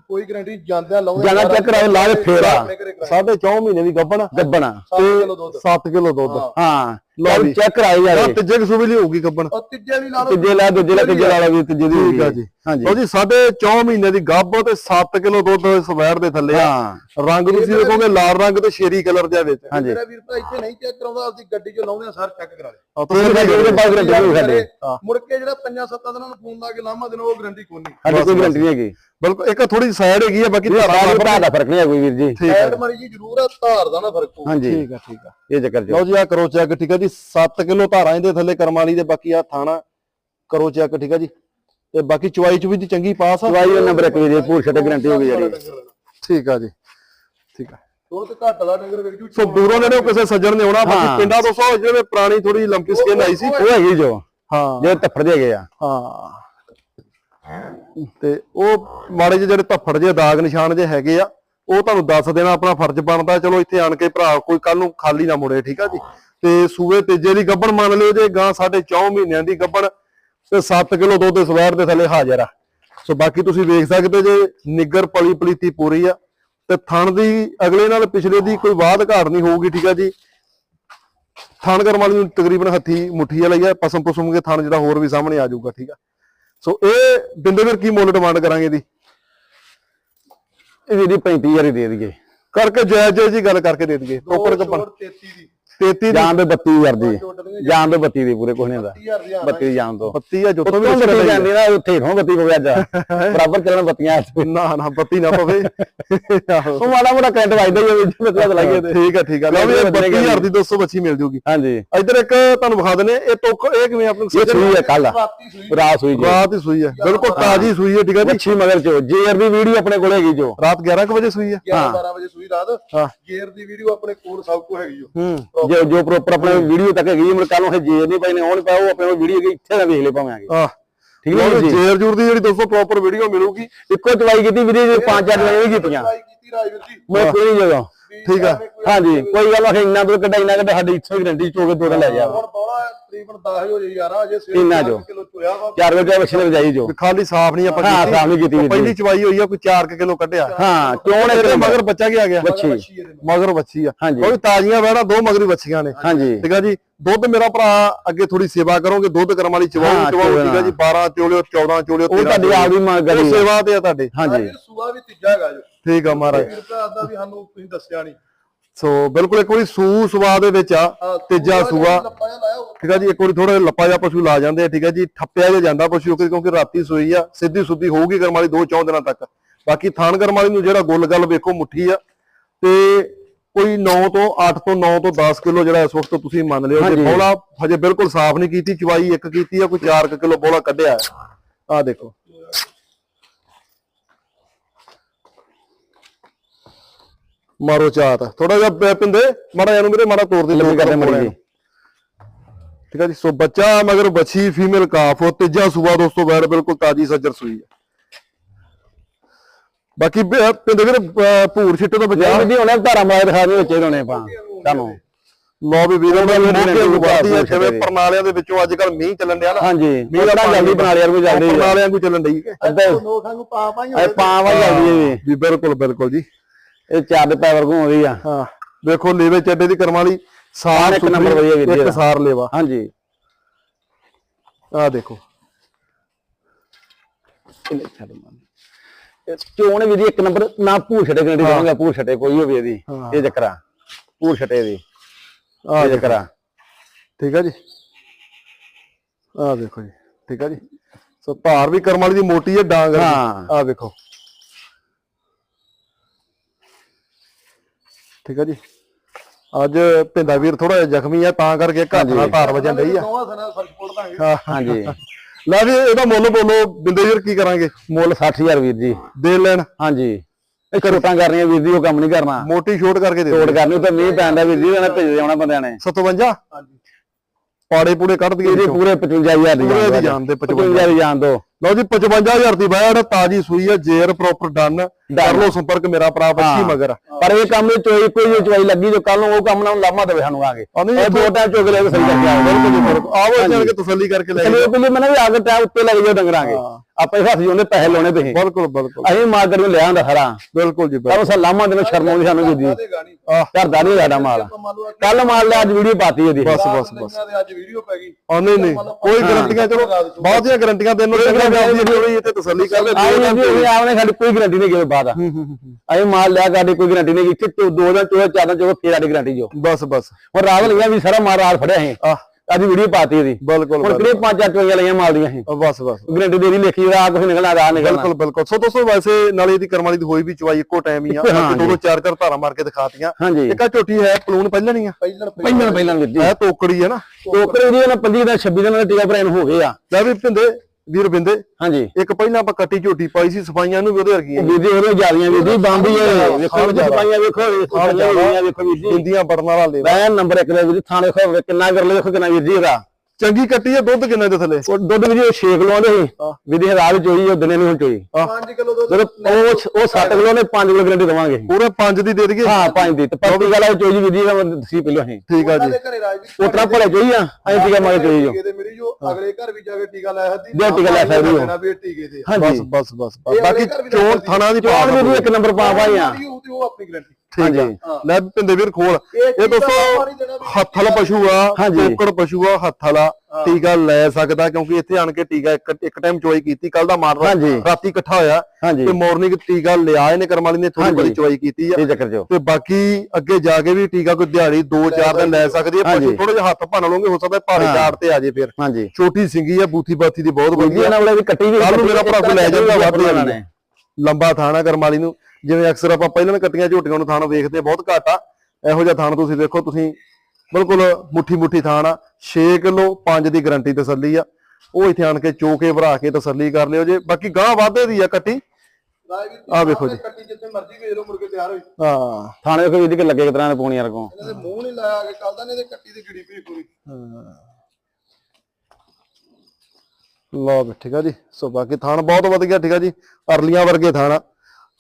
ਕੋਈ ਗਰੰਟੀ ਜਾਂਦਿਆਂ ਲਾਉਂਦੇ ਜਾਣਾ check ਕਰਾਓ, ਲਾ ਕੇ ਫੇਰ ਕਰਾਏ। ਸਾਢੇ 4 ਮਹੀਨੇ ਦੀ ਗੱਬਣ ਗੱਬਣਾ ਸੱਤ ਕਿਲੋ ਦੁੱਧ। 7 ਕਿਲੋ ਦੁੱਧ। ਹਾਂ। ਲਓ ਵੀ। ਚੈੱਕ ਕਰਾਈ ਆ ਜਾਵੇ ਤੀਜੇ ਕਸੂ ਵੀ ਹੋਊਗੀ ਗੱਬਣ ਉਹ ਤੀਜੇ ਵੀ ਲਾ ਲਓ। ਤੀਜੇ ਲੈ ਦੂਜੇ ਲੈ ਤੀਜੇ ਲਾ ਵੀ ਤੀਜੇ ਦੀ ਠੀਕ ਆ ਜੀ। ਹਾਂਜੀ। ਲਓ ਜੀ ਸਾਢੇ 4 ਮਹੀਨੇ ਦੀ ਗੱਬ ਤੇ 7 ਕਿਲੋ ਦੁੱਧ ਸਵੈੜ ਦੇ ਥੱਲੇ ਆ। ਹਾਂ। ਰੰਗ ਤੁਸੀਂ ਦੇਖੋਗੇ ਲਾਲ ਰੰਗ ਤੇ ਸ਼ੇਰੀ ਕਲਰ ਦੇ ਵਿੱਚ। ਹਾਂਜੀ। ਮੇਰਾ ਵੀਰ ਭਰਾ ਇੱਥੇ ਨਹੀਂ ਚੈੱਕ ਕਰਾਉਂਦਾ ਆਪਦੀ ਗੱਡੀ 'ਚ ਲਾਉਂਦੇ ਆ ਸਾਰ ਚੈੱਕ ਕਰਾ ਲੈ। ਤੁਸੀਂ ਗੱਡੀ ਦੇ ਬਾਅਦ ਗਰੰਟੀ ਸਾਡੇ ਮੁੜ ਕੇ ਜਿਹੜਾ 5-7 ਦਿਨਾਂ ਨੂੰ ਫੋਨ ਲਾ ਕੇ ਲਾਮਾ ਦੇਣਾ ਉਹ ਗਰੰਟੀ ਕੋਈ ਨਹੀਂ। ਸਾਡੀ ਕੋਈ ਗਰੰਟੀ ਨਹੀਂ ਹੈਗੀ। ਬਿਲਕੁਲ ਇੱਕ ਥੋੜੀ ਸਾਈਡ ਹੈਗੀ ਆ ਬਾਕੀ ਧਾਰਾ ਦਾ ਫ਼ਰਕ ਨਹੀਂ ਹੈ ਕੋਈ ਵੀਰ ਜੀ। ਠੀਕ ਹੈ ਐਡ ਮਾਰੀ ਜੀ ਜ਼ਰੂਰ ਆ ਧਾਰ ਦਾ ਨਾ ਫ਼ਰਕ ਪਊ। ਹਾਂਜੀ। ਠੀਕ ਆ ਠੀਕ ਆ। ਇਹ ਚੱਕਰ ਜੋ ਲਓ ਜੀ ਆ ਕਰੋ ਚੈੱਕ ਠੀਕ ਆ ਜੀ। 7 ਕਿਲੋ ਧਾਰਾਂ ਇਹਦੇ ਥੱਲੇ ਕਰਮ ਵਾਲੀ ਦੇ ਬਾਕੀ ਆ ਥਾਣਾ ਕਰੋ ਚੈੱਕ ਠੀਕ ਆ ਜੀ। ਤੇ ਬਾਕੀ ਚੁਆਈ ਚ ਵੀ ਦੀ ਚੰਗੀ ਪਾਸ ਆ। ਉਹ ਨੰਬਰ 1 ਵੀਰ ਜੀ ਪੂਰ ਛੱਡੇ ਗਰੰਟੀ ਹੋ ਗਈ ਜਿਹੜੀ। ਠੀਕ ਆ ਜੀ। ਠੀਕ ਆ। ਉਹ ਤੇ ਘੱਟ ਦਾ ਡੰਗਰ ਵੇਖ ਜੂ ਸੋ ਦੂਰੋਂ ਜਿਹੜੇ ਉਹ ਕਿਸੇ ਸੱਜਣ ਨੇ ਆਉਣਾ। ਬਾਕੀ ਪਿੰਡਾਂ ਤੋਂ ਸੋ ਜਿਵੇਂ ਪੁਰਾਣੀ ਥੋੜੀ ਲੰਪੀ ਸਕਿਨ ਆਈ ਸੀ। ਉਹ ਹੈਗੀ ਜੋ। ਹਾਂ। ਜਿਹੜੇ ਤੱਫੜ ਦੇ ਗਏ ਆ। ਹਾਂ। ਤੇ ਉਹ ਮਾੜੇ ਜਿਹੇ ਜਿਹੜੇ ਧੱਫੜ ਜਿਹੇ ਦਾਗ ਨਿਸ਼ਾਨ ਜੇ ਹੈਗੇ ਆ, ਉਹ ਤੁਹਾਨੂੰ ਦੱਸ ਦੇਣਾ ਆਪਣਾ ਫਰਜ਼ ਬਣਦਾ, ਚਲੋ ਇੱਥੇ ਆਣ ਕੇ ਭਰਾ ਕੋਈ ਕੱਲ ਨੂੰ ਖਾਲੀ ਨਾ ਮੁੜੇ, ਠੀਕ ਆ ਜੀ? ਤੇ ਸੂਏ ਤੇਜੇ ਦੀ ਗੱਬਣ ਮੰਨ ਲਿਓ ਜੇ, ਗਾਂ ਸਾਡੇ 4 ਮਹੀਨਿਆਂ ਦੀ ਗੱਬਣ, ਤੇ 7 ਕਿਲੋ ਦੁੱਧ ਦੇ ਸਵੈਰ ਦੇ ਥੱਲੇ ਹਾਜ਼ਰ ਆ। ਸੋ ਬਾਕੀ ਤੁਸੀਂ ਵੇਖ ਸਕਦੇ ਜੇ, ਨਿੱਗਰ ਪਲੀ ਪਲੀਤੀ ਪੂਰੀ ਆ, ਤੇ ਥਣ ਦੀ ਅਗਲੇ ਨਾਲ ਪਿਛਲੇ ਦੀ ਕੋਈ ਵਾਧ ਘਾਟ ਨਹੀਂ ਹੋਊਗੀ, ਠੀਕ ਆ ਜੀ? ਥਣ ਕਰਮ ਵਾਲੀ ਨੂੰ ਤਕਰੀਬਨ ਹੱਥੀ ਮੁੱਠੀ ਵਾਲੀ ਆ ਪਸਮ ਪਸਮ ਕੇ ਥਣ ਜਿਹੜਾ ਹੋਰ ਵੀ ਸਾਹਮਣੇ ਆ ਜਾਊਗਾ, ਠੀਕ ਆ? ਸੋ ਇਹ ਬਿੰਦੇ ਵੀਰ ਕੀ ਮੁੱਲ ਡਿਮਾਂਡ ਕਰਾਂਗੇ ਦੀ ਇਹ ਵੀਰ ਜੀ 35000 ਹੀ ਦੇ ਦਈਏ। ਕਰਕੇ ਜਾਇਜ਼ ਜਾਇਜ਼ ਜੀ ਗੱਲ ਕਰਕੇ ਦੇ ਦਈਏ। ਟੋਕਰ ਕੱਪਣ। 33 ਦੀ। 33 ਦੀ ਜਾਨ ਦੇ। 32000 ਦੀ ਜਾਨ ਦੇ 32 ਦੀ ਪੂਰੇ ਕੁਛ ਨਹੀਂ ਹੁੰਦਾ। 30000 ਦੀ 32 ਦੀ ਜਾਨ ਤੋਂ। 32 ਆ ਜੁੱਤੋਂ ਵੀ ਆ। ਜਾਂਦੀ ਨਾ ਉੱਥੇ ਹੋ ਬੱਤੀ ਪਵੇ ਅੱਜ। [laughs] ਬਰਾਬਰ ਚੱਲਣ ਬੱਤੀਆਂ ਨਾ ਨਾ ਬੱਤੀ ਨਾ ਪਵੇ। [laughs] ਉਹ ਮਾੜਾ ਮੋੜਾ ਕਰੰਟ ਵੱਜਦਾ ਹੀ ਵਿੱਚ ਬੱਤੀਆਂ ਚਲਾਈਏ ਤੇ ਠੀਕ ਆ ਠੀਕ ਆ। ਲਓ ਵੀ 32000 ਦੀ 200 ਬੱਚੀ ਮਿਲ ਜੂਗੀ। ਹਾਂਜੀ। ਇੱਧਰ ਇੱਕ ਤੁਹਾਨੂੰ ਵਿਖਾ ਦਨੇ ਇਹ ਟੋਕ ਇਹ ਕਿਵੇਂ ਆਪਣੇ ਸੂਈ ਹੈ ਕੱਲ ਰਾਤੀ ਸੂਈ। ਜੀ ਰਾਤ ਹੀ ਸੂਈ ਹੈ ਬਿਲਕੁਲ ਤਾਜੀ ਸੂਈ ਹੈ ਠੀਕ ਆ ਜੀ। ਮਗਰ ਚੋ ਜੇਰ ਦੀ ਵੀਡੀਓ ਆਪਣੇ ਕੋਲ ਹੈਗੀ ਜੋ। ਰਾਤ 11 ਕੁ ਵਜੇ ਸੂਈ ਹੈ। 11 12 ਵਜੇ ਸੂਈ ਰਾਤ। ਹਾਂ। ਗੇਅਰ ਦੀ ਵੀਡੀਓ ਆਪਣੇ ਕੋਲ ਸਭ ਕੁਝ ਹੈਗੀ ਹੂੰ। ਜੋ ਜੋ ਪ੍ਰੋਪਰ ਆਪਣੇ ਵੀਡੀਓ ਤੱਕ ਹੈਗੀ ਮੁੜ ਕੱਲ ਨੂੰ ਇਹ ਜੇਰ ਨਹੀਂ ਪਈ ਨੇ ਆਉਣ ਪਾਓ ਆਪਣੇ ਵੀਡੀਓ ਹੈਗੀ ਇੱਥੇ ਨਾ ਵੇਖ ਲੈ ਭਾਵੇਂ ਆਗੇ ਆ ਠੀਕ ਹੈ ਜੀ? ਜੇਰ ਜੂਰ ਦੀ ਜਿਹੜੀ 200 ਪ੍ਰੋਪਰ ਵੀਡੀਓ ਮਿਲੂਗੀ। ਇੱਕੋ ਚਵਾਈ ਕੀਤੀ ਵੀਡੀਓ ਜੀ ਪੰਜ ਚਾਰ ਨਹੀਂ ਕੀਤੀਆਂ। ਟਰਾਈ ਕੀਤੀ ਰਾਜਵੀਰ ਜੀ। ਮੈਂ ਕੋਈ ਨਹੀਂ ਠੀਕ ਆ। ਹਾਂਜੀ ਕੋਈ ਗੱਲ ਨਹੀਂ ਇੰਨਾ ਤੋਂ ਕੱਢਾ ਇੰਨਾ ਕੱਢਾ ਸਾਡੀ ਇੱਥੋਂ ਹੀ ਗਰੰਟੀ ਚੋ ਕੇ ਦੋ ਲੈ ਜਾ ਹੁਣ ਬੋਲਾ ਤਕਰੀਬਨ 10 ਹੋ ਜਾਈ ਯਾਰ ਅਜੇ ਇੰਨਾ ਜੋ। ਕਿਲੋ ਚੋਇਆ ਵਾ। ਚਾਰ ਵਜੇ ਬੱਚੇ ਨੇ ਵਜਾਈ ਜੋ ਵੀ ਖਾਲੀ ਸਾਫ਼ ਨਹੀਂ ਆਪਾਂ ਹਾਂ, ਸਾਫ਼ ਨਹੀਂ ਕੀਤੀ ਵੀਰ ਜੀ। ਪਹਿਲੀ ਚਵਾਈ ਹੋਈ ਆ ਕੋਈ 4 ਕਿਲੋ ਕੱਢਿਆ। ਹਾਂ ਕਿਉਂ ਇਹਦੇ ਨੇ ਮਗਰ ਬੱਚਾ ਕੀ ਆ ਗਿਆ? ਬੱਚੀ। ਇਹਦੇ ਨਾਲ। ਮਗਰ ਬੱਚੀ ਆ। ਹਾਂਜੀ। ਉਹ ਵੀ ਤਾਜ਼ੀਆਂ ਵੈਣਾ ਦੋ ਮਗਰੀ ਬੱਚੀਆਂ ਨੇ। ਹਾਂਜੀ। ਠੀਕ ਆ ਜੀ? ਦੁੱਧ ਮੇਰਾ ਭਰਾ ਅੱਗੇ ਥੋੜੀ ਸੇਵਾ ਕਰੋਗੇ ਦੁੱਧ ਕਰਮ ਵਾਲੀ ਚਵਾਉ ਹਾਂ, ਚਵਾਉ ਠੀਕ ਆ ਜੀ? ਚੋਣਾ। 12 ਚੋਲਿਓ 14 ਚੋਲਿਓ ਉਹ ਤੁਹਾਡੀ ਆਪ ਦੀ ਮੰਗ ਉਹ ਕਰੀ ਸੇਵਾ ਤੇ ਆ ਤੁਹਾਡੇ। ਹਾਂਜੀ। ਸੂਆ ਵੀ ਤੀਜਾ ਹੈਗਾ ਜੋ। ਠੀਕ ਆ ਮਹਾਰਾਜ। ਵੀਰ ਭਰਾ ਦਾ ਵੀ ਸਾਨੂੰ ਤੁਸੀਂ ਦੱਸਿਆ ਨਹੀਂ ਸੋ ਬਿਲਕੁਲ ਇੱਕ ਵਾਰੀ ਸੂ ਸੁਆ ਦੇ ਵਿੱਚ ਆ ਤੀਜਾ ਸੂਆ। ਠੀਕ ਆ ਜੀ ਇੱਕ ਵਾਰੀ ਥੋੜਾ ਲੱਪਾ ਜਿਹਾ ਪਸ਼ੂ ਲਾ ਜਾਂਦੇ ਆ ਠੀਕ ਆ ਜੀ। ਠੱਪਿਆ ਜਿਹਾ ਜਾਂਦਾ ਪਸ਼ੂ ਕਿਉਂਕਿ ਰਾਤੀ ਸੋਈ ਆ ਸਿੱਧੀ ਸੁੱਧੀ ਹੋਊਗੀ ਕਰਮ ਵਾਲੀ ਦੋ ਚੌਂ ਦਿਨਾਂ ਤੱਕ। ਬਾਕੀ ਥਾਨ ਕਰਮ ਵਾਲੀ ਨੂੰ ਜਿਹੜਾ ਗੁੱਲ ਗੱਲ ਵੇਖੋ ਮੁੱਠੀ ਆ ਤੇ ਕੋਈ 9 ਤੋਂ 8 ਤੋਂ 9 ਤੋਂ 10 ਕਿਲੋ ਜਿਹੜਾ ਇਸ ਵਕਤ ਤੁਸੀਂ ਮੰਨ ਲਿਓ ਜੇ ਹਾਂਜੀ। ਬੋਲਾ ਹਜੇ ਬਿਲਕੁਲ ਸਾਫ਼ ਨਹੀਂ ਕੀਤੀ ਚਵਾਈ ਇੱਕ ਕੀਤੀ ਆ ਕੋਈ 4 ਕਿਲੋ ਬੋਲਾ ਕੱਢਿਆ। ਆ ਦੇਖੋ। ਮਾਰੋ ਚਾਤ। ਥੋੜਾ ਜਿਹਾ ਪ- ਪਿੰਦੇ ਮਾੜਾ ਜਿਹਾ ਨੂੰ ਮੇਰੇ ਮਾੜਾ ਤੋੜ ਦੇ ਲੰਮੀ ਕਰਦੇ ਮੜੀ ਜੀ ਠੀਕ ਹੈ ਜੀ ਸੋ ਬੱਚਾ ਮਗਰ ਬੱਚੀ ਫੀਮੇਲ ਕਾਫ ਉਹ ਤੀਜਾ ਸੂਆ ਦੋਸਤੋ ਵੈਰ ਬਿਲਕੁਲ ਤਾਜੀ ਸੱਜਰ ਸੂਈ ਹੈ। ਬਾਕੀ ਪਿੰਦੇ ਵੀਰ ਭੂਰ ਛਿੱਟੇ ਤੋਂ ਬਚਾ। ਜੀ ਉਹਨੇ ਧਾਰਾ ਮਾਰ ਦਿਖਾ ਦੇ ਵਿੱਚ ਇਹਨੇ ਪਾ ਤੁਹਾਨੂੰ। ਲੋ ਵੀ ਵੀਰਾਂ ਦਾ ਮੋਕੇ ਗੁਬਾਤੀ ਛਿੱਟੇ ਦੇ। ਪਰਨਾਲਿਆਂ ਦੇ ਵਿੱਚੋਂ ਅੱਜ ਕੱਲ ਮੀਂਹ ਚੱਲਣ ਡਿਆ ਨਾ। ਹਾਂਜੀ ਮੀਂਹ ਦਾ ਜਲਦੀ ਬਣਾ ਲਿਆ ਕੋਈ ਜਲਦੀ ਪਰਨਾਲਿਆਂ ਕੋ ਚੱਲਣ ਡਈ ਹੈ। ਅੱਧਾ ਲੋਕ ਸਾਨੂੰ ਪਾ ਪਾਈ ਇਹ ਪਾਵਾ ਜਲਦੀ ਹੈ ਜੀ ਬਿਲਕੁਲ ਬਿਲਕੁਲ ਜੀ। ਇਹ ਚਾਰ ਦੇ ਪੈਰ ਵਰਗੂ ਆਉਂਦੀ ਆ। ਹਾਂ। ਦੇਖੋ ਲੇਵੇ ਚੱਡੇ ਦੀ ਕਰਮ ਵਾਲੀ ਸਾਰ ਇੱਕ ਨੰਬਰ ਵਧੀਆ ਵੀਰ ਜੀ ਇੱਕ। ਸਾਰ ਲੇਵਾ। ਹਾਂਜੀ। ਆ ਦੇਖੋ। ਛੱਡ ਚੋਣ ਵੀ ਦੀ ਇੱਕ ਨੰਬਰ ਨਾ ਭੂਰ ਛਟੇ ਗੰਡੀ ਜਾਵਾਂਗਾ ਭੂਰ ਛਟੇ ਕੋਈ ਹੋਵੇ ਇਹਦੀ। ਇਹ ਚੱਕਰਾ ਭੂਰ ਛਟੇ ਦੀ ਆ ਚੱਕਰਾ ਠੀਕ ਆ ਜੀ? ਆ ਦੇਖੋ ਜੀ। ਠੀਕ ਆ ਜੀ? ਸੋ ਧਾਰ ਵੀ ਕਰਮ ਵਾਲੀ ਦੀ ਮੋਟੀ ਹੈ ਡਾਂਗ ਹਾਂ। ਆ ਦੇਖੋ। ਠੀਕ ਆ ਜੀ। ਅੱਜ ਪਿੰਡਾ ਵੀਰ ਥੋੜਾ ਜਿਹਾ ਜ਼ਖਮੀ ਆ ਤਾਂ ਕਰਕੇ ਘੱਟ ਨਾਲ ਧਾਰ ਵਜਣ ਡਈ ਆ। ਦੋਵਾਂ ਸਨਾਂ ਫ਼ਰਕ ਪੁੱਟ ਦਾਂਗੇ ਹਾਂ। ਹਾਂਜੀ। ਲੈ ਵੀ ਇਹਦਾ ਮੁੱਲ ਬੋਲੋ ਬਿੰਦੇ ਵੀਰ ਕੀ ਕਰਾਂਗੇ? ਮੁੱਲ 60000 ਵੀਰ ਜੀ। ਦੇ ਲੈਣ। ਹਾਂਜੀ। ਇਹ ਛੋਟਾਂ ਕਰਨੀਆਂ ਵੀਰ ਜੀ ਉਹ ਕੰਮ ਨਹੀਂ ਕਰਨਾ। ਮੋਟੀ ਛੋਟ ਕਰਕੇ ਦੇ ਤੋੜ ਕਰਨੀ ਉਹ ਤਾਂ ਮੀਂਹ ਪੈਂਦਾ ਵੀਰ ਜੀ ਉਹਨਾਂ ਭੇਜ ਦੇਣਾ ਬੰਦਿਆਂ ਨੇ। 57 ਹਾਂਜੀ। ਪਾੜੇ ਪੂੜੇ ਕੱਢ ਦਈਏ ਵਿੱਚੋਂ। ਪੂਰੇ 55000 ਦੀ ਜਾਨ ਦੇ 55000 ਦੀ ਜਾਨ ਦੋ। ਲਓ ਜੀ 55000 ਦੀ ਬੈੜ ਤਾਜੀ ਸੂਈ ਹੈ ਜੇਰ ਪ੍ਰੋਪਰ ਡਨ ਕਰ ਲਓ ਸੰਪਰਕ ਮੇਰਾ ਭਰਾ ਬੱਚੀ। ਮਗਰ। ਪਰ ਇਹ ਕੰਮ ਵਿੱਚ ਕੋਈ ਕੋਈ ਜੇ ਚਵਾਈ ਲੱਗੀ ਜੋ ਕੱਲ ਨੂੰ ਉਹ ਕੰਮ ਨਾਲ ਲਾਮਾ ਦੇਵੇ ਸਾਨੂੰ ਆਗੇ ਇਹ ਦੋ ਟਾਈਮ ਚੁੱਕ ਲੈ ਕੇ ਸਹੀ ਕਰਕੇ ਆਓ ਬਿਲਕੁਲ ਜੀ ਬਿਲਕੁਲ। ਆਵੋ ਚੱਲ ਕੇ ਤਸੱਲੀ ਕਰਕੇ ਲੈ ਜਾਓ। ਪਹਿਲੇ ਮੈਂ ਵੀ ਆਗੇ ਟਾਈਮ ਉੱਤੇ ਲੱਗ ਜਾਓ ਡੰਗਰਾਂਗੇ। ਆਪਾਂ ਹੱਥ ਜੋਂਦੇ ਪੈਸੇ ਲਾਉਣੇ ਤੁਸੀਂ। ਬਿਲਕੁਲ ਬਿਲਕੁਲ। ਅਸੀਂ ਮਾਰਕੀਟ ਨੂੰ ਲਿਆ ਹੁੰਦਾ ਸਾਰਾ ਬਿਲਕੁਲ ਜੀ ਪਰ ਉਸ ਲਾਮਾ ਦੇ ਸ਼ਰਮ ਆਉਂਦੀ ਸਾਨੂੰ ਜੀ। ਘਰ ਦਾ ਨਹੀਂ। ਸਾਡਾ ਮਾਲ। ਮੰਨ ਕੱਲ ਮਾਲ ਲਿਆ ਅੱਜ ਵੀਡੀਓ ਪਾਤੀ ਇਹਦੀ। ਬਸ ਬਸ ਬਸ। ਅੱਜ ਵੀਡੀਓ ਪੈ ਗਈ। ਆ ਨਹੀਂ ਨਹੀਂ। ਕੋਈ ਗਰੰਟੀਆਂ ਚਲੋ ਬਹੁਤ ਦੀਆਂ ਗਰੰਟੀਆਂ ਦੇਣ ਨੂੰ ਥੋੜੀ ਇੱਥੇ ਤਸੱਲੀ ਕਰ ਲੈ ਆਈ ਜੀ ਉਹ ਆਪਨੇ ਸਾਡੀ ਕੋਈ ਗਾਰੰਟੀ ਨਹੀਂ ਕਿਵੇਂ ਬਾਤ ਆ। ਅਸੀਂ ਮਾਲ ਲਿਆ ਸਾਡੀ ਕੋਈ ਗਾਰੰਟੀ ਨਹੀਂ ਇੱਥੇ ਚੋ- ਦੋ ਦਿਨ ਚੋ ਚਾਰ ਦਿਨ ਚੋ ਫੇਰ ਸਾਡੀ ਗਾਰੰਟੀ ਜੋ। ਬਸ ਬਸ। ਹੁਣ ਰਾਤ ਲਿਆ ਵੀ ਸਾਰਾ ਮਾਲ ਰਾਤ ਫੜਿਆ ਸੀ ਆ ਅੱਜ ਵੀਡੀਓ ਪਾਤੀ ਇਹਦੀ। ਬਿਲਕੁਲ ਹੁਣ ਕਿਹੜੇ ਪੰਜ ਅੱਠ ਵਜੇ ਲਈਆਂ ਮਾਲ ਦੀਆਂ ਸੀ ਬਿਲਕੁਲ। ਬਸ ਬਸ। ਗਰੰਟੀ ਦੇ ਦੀ ਲਿਖੀ ਆ ਕੁਝ ਨਿਕਲਣਾ ਆ ਨਿਕਲਣਾ। ਬਿਲਕੁਲ ਬਿਲਕੁਲ। ਸੋ ਦੋਸਤੋ ਵੈਸੇ ਨਾਲੇ ਇਹਦੀ ਕਰਮ ਵਾਲੀ ਦੀ ਹੋਈ ਵੀ ਚਵਾਈ ਇੱਕੋ ਟਾਈਮ ਹੀ ਆ। ਚਾਰ ਚਾਰ ਧਾਰਾਂ ਮਾਰ ਕੇ ਦਿਖਾਤੀਆਂ। ਹਾਂਜੀ। ਇੱਕ ਆ ਝੋਟੀ ਹੈ ਪਲੂਨ ਪਹਿਲਾਂ ਨਹੀਂ ਆ? ਪਹਿਲਣ ਪਹਿਲਾਂ ਪਹਿਲਾਂ ਵੀਰ ਜੀ ਇਹ ਤੋਕੜੀ ਹੈ ਨਾ। ਟੋਕਰੇ ਦੀ ਨਾ 25 ਦਾ 26 ਦਿਨਾਂ ਦਾ ਟੀਕਾ ਭਰਾਇਨ ਹੋ ਗਏ ਆ। ਲੈ ਵੀ ਭਿੰਦੇ। ਵੀਰ ਬਿੰਦੇ ਹਾਂਜੀ। ਇੱਕ ਪਹਿਲਾਂ ਆਪਾਂ ਕੱਟੀ ਝੋਟੀ ਪਾਈ ਸੀ ਸਫਾਈਆਂ ਨੂੰ ਵੀ ਉਹਦੇ ਵਰਗੀਆਂ ਵੀਰ ਜੀ ਉਹਨੇ ਜਿਆਦੀਆਂ ਵੀਰ ਜੀ ਵੇਖੋ। ਸਫਾਈਆਂ ਵੇਖੋ ਜਿਆਦੀਆਂ ਵੇਖੋ ਵੀਰ ਜੀ। ਬਿੰਦੀਆਂ ਬੜਨ ਵਾਲਾ ਲੈ ਮੈਂ ਨੰਬਰ 1 ਦੇ ਵੀਰ ਥਾਣੇ ਵੇਖੋ ਕਿੰਨਾ ਕਰ ਦੇਖੋ ਕਿੰਨਾ ਵੀਰ ਜੀ ਇਹਦਾ ਚੰਗੀ ਕੱਟੀ ਹੈ ਦੁੱਧ ਕਿੰਨੇ ਦੇ ਥੱਲੇ? ਉਹ ਦੁੱਧ ਵੀਰ ਜੀ 6 ਕਿਲੋ ਆਂਦੇ ਸੀ। ਜੀ ਰਾਤ ਚੋਈ ਉਹ ਦਿਨੇ ਨਹੀਂ ਹੁਣ ਚੋਈ। 5 ਕਿਲੋ ਦੁੱਧ ਉਹ ਉਹ 7 ਕਿਲੋ ਨੇ 5 ਕਿਲੋ ਗਰੰਟੀ ਦਵਾਂਗੇ। ਪੂਰੇ 5 ਦੀ ਦੇ ਦਈਏ? ਹਾਂ 5 ਦੀ। ਤੇ ਪੱਕੀ ਗੱਲ ਹੈ ਚੋਈ ਜੀ ਦਾ ਸੀ ਪਹਿਲਾਂ ਅਸੀਂ। ਠੀਕ ਆ ਜੀ। ਉਤਰਾ ਭਲੇ ਚੋਈ ਆ ਅਸੀਂ ਟੀਕਾ ਮਾਰੇ ਚੋਈ ਜੋ ਮੇਰੀ ਜੋ ਅਗਲੇ ਘਰ ਵੀ ਜਾ ਕੇ ਟੀਕਾ ਲਾਇਆ ਜੇ ਟੀਕਾ ਸਕਦੇ ਹੋ। ਵੀ ਆ। ਬਸ ਹਾਂਜੀ ਬਸ ਬਸ। ਬਾਕੀ ਵੀ ਚੋਣ ਥਾਣਾ ਦੀ ਵੀਰ ਜੀ ਇੱਕ ਨੰਬਰ ਪਾ ਪਾਈ ਆ। ਉਹ ਉਹ ਆਪਣੀ ਗਰੰਟੀ। ਠੀਕ ਹਾਂਜੀ। ਲੈ ਵੀ ਭਿੰਦੇ ਵੀਰ ਖੋਲ। ਇਹ ਦੋਸਤੋ ਪਾਣੀ ਦੇਣਾ ਵੀ। ਹੱਥਲ ਪਸ਼ੂ ਆ। ਟੋਕੜ ਪਸ਼ੂ ਆ ਹੱਥ ਵਾਲਾ। ਟੀਕਾ ਲੈ ਸਕਦਾ ਕਿਉਂਕਿ ਇੱਥੇ ਆਣ ਕੇ ਟੀਕਾ ਇੱਕ ਇੱਕ ਟਾਈਮ ਚੋਈ ਕੀਤੀ। ਕੱਲ ਦਾ ਮਾਰਦਾ ਹਾਂਜੀ। ਰਾਤੀ ਇਕੱਠਾ ਹੋਇਆ। ਤੇ ਮਾਰਨਿੰਗ ਟੀਕਾ ਲਿਆ ਇਹਨੇ ਕਰਮ ਵਾਲੀ ਨੇ ਥੋੜੀ। ਬੜੀ ਚੋਈ ਕੀਤੀ ਆ। ਇਹ ਚੱਕਰ ਜੋ ਤੇ ਬਾਕੀ ਅੱਗੇ ਜਾ ਕੇ ਵੀ ਟੀਕਾ ਕੋਈ ਦਿਹਾੜੀ 2-4 ਦਿਨ ਲੈ ਸਕਦੀ ਹੈ। ਪਸ਼ੂ। ਥੋੜੇ ਜਿਹਾ ਹੱਥ ਭੰਨ ਲਓਗੇ ਹੋ ਸਕਦਾ ਭਾਰੇ ਹਾਂ। ਚਾਰ ਤੇ ਆ ਜੇ ਫਿਰ। ਹਾਂਜੀ। ਛੋਟੀ ਸਿੰਗੀ ਆ ਬੂਥੀ ਬਾਥੀ ਦੀ ਬਹੁਤ ਵਧੀਆ। ਇਹਨਾਂ ਵਾਲੇ ਦੀ ਕੱਟੀ ਵੀ ਮੇਰਾ ਭਰਾ ਕੋਈ ਲੈ ਜਾਂਦਾ ਨੇ ਲੰਬਾ ਥਾਣਾ ਕਰਮਾਲੀ ਨੂੰ। ਜਿਵੇਂ ਅਕਸਰ ਆਪਾਂ ਪਹਿਲਾਂ ਕੱਟੀਆਂ ਝੋਟੀਆਂ ਨੂੰ ਥਾਣ ਵੇਖਦੇ ਹਾਂ, ਬਹੁਤ ਘੱਟ। ਆ ਇਹੋ ਜਿਹਾ ਥਾਣ ਤੁਸੀਂ ਦੇਖੋ ਤੁਸੀਂ ਬਿਲਕੁਲ ਮੁੱਠੀ ਮੁੱਠੀ ਥਾਣ ਆ। 6 ਕਿਲੋ 5 ਦੀ ਗਾਰੰਟੀ ਤਸੱਲੀ ਆ। ਉਹ ਇੱਥੇ ਆਣ ਕੇ ਚੋਕੇ ਭਰਾ ਕੇ ਤਸੱਲੀ ਕਰ ਲਿਓ ਜੇ। ਬਾਕੀ ਗਾਂ ਵਾਧੇ ਦੀ ਆ ਕੱਟੀ। ਆਹ ਵੇਖੋ ਜੀ। ਕੱਟੀ ਜਿੱਥੇ ਮਰਜ਼ੀ ਵੇਚ ਲਓ ਮੁੜ ਕੇ ਤਿਆਰ ਹੋਈ। ਹਾਂ। ਥਾਣੇ ਵੇਖੋ ਜੀ ਕਿ ਲੱਗੇ ਕਿ ਤਰ੍ਹਾਂ ਦੇ ਪੂਣੀਆਂ ਰਕੋਂ ਇਹਨਾਂ ਦੇ ਮੂੰਹ ਨਹੀਂ ਲਾਇਆ ਕਿ ਕੱਲ ਦਾ ਨੇ ਤੇ ਕੱਟੀ ਦੀ ਗਿੜੀ ਪਈ ਪੂਰੀ। ਲਓ ਵੀ ਠੀਕ ਆ ਜੀ। ਸੋ ਬਾਕੀ ਥਾਣ ਬਹੁਤ ਵਧੀਆ ਠੀਕ ਆ ਜੀ। ਅਰਲੀਆਂ ਵਰਗੇ ਥਾਣ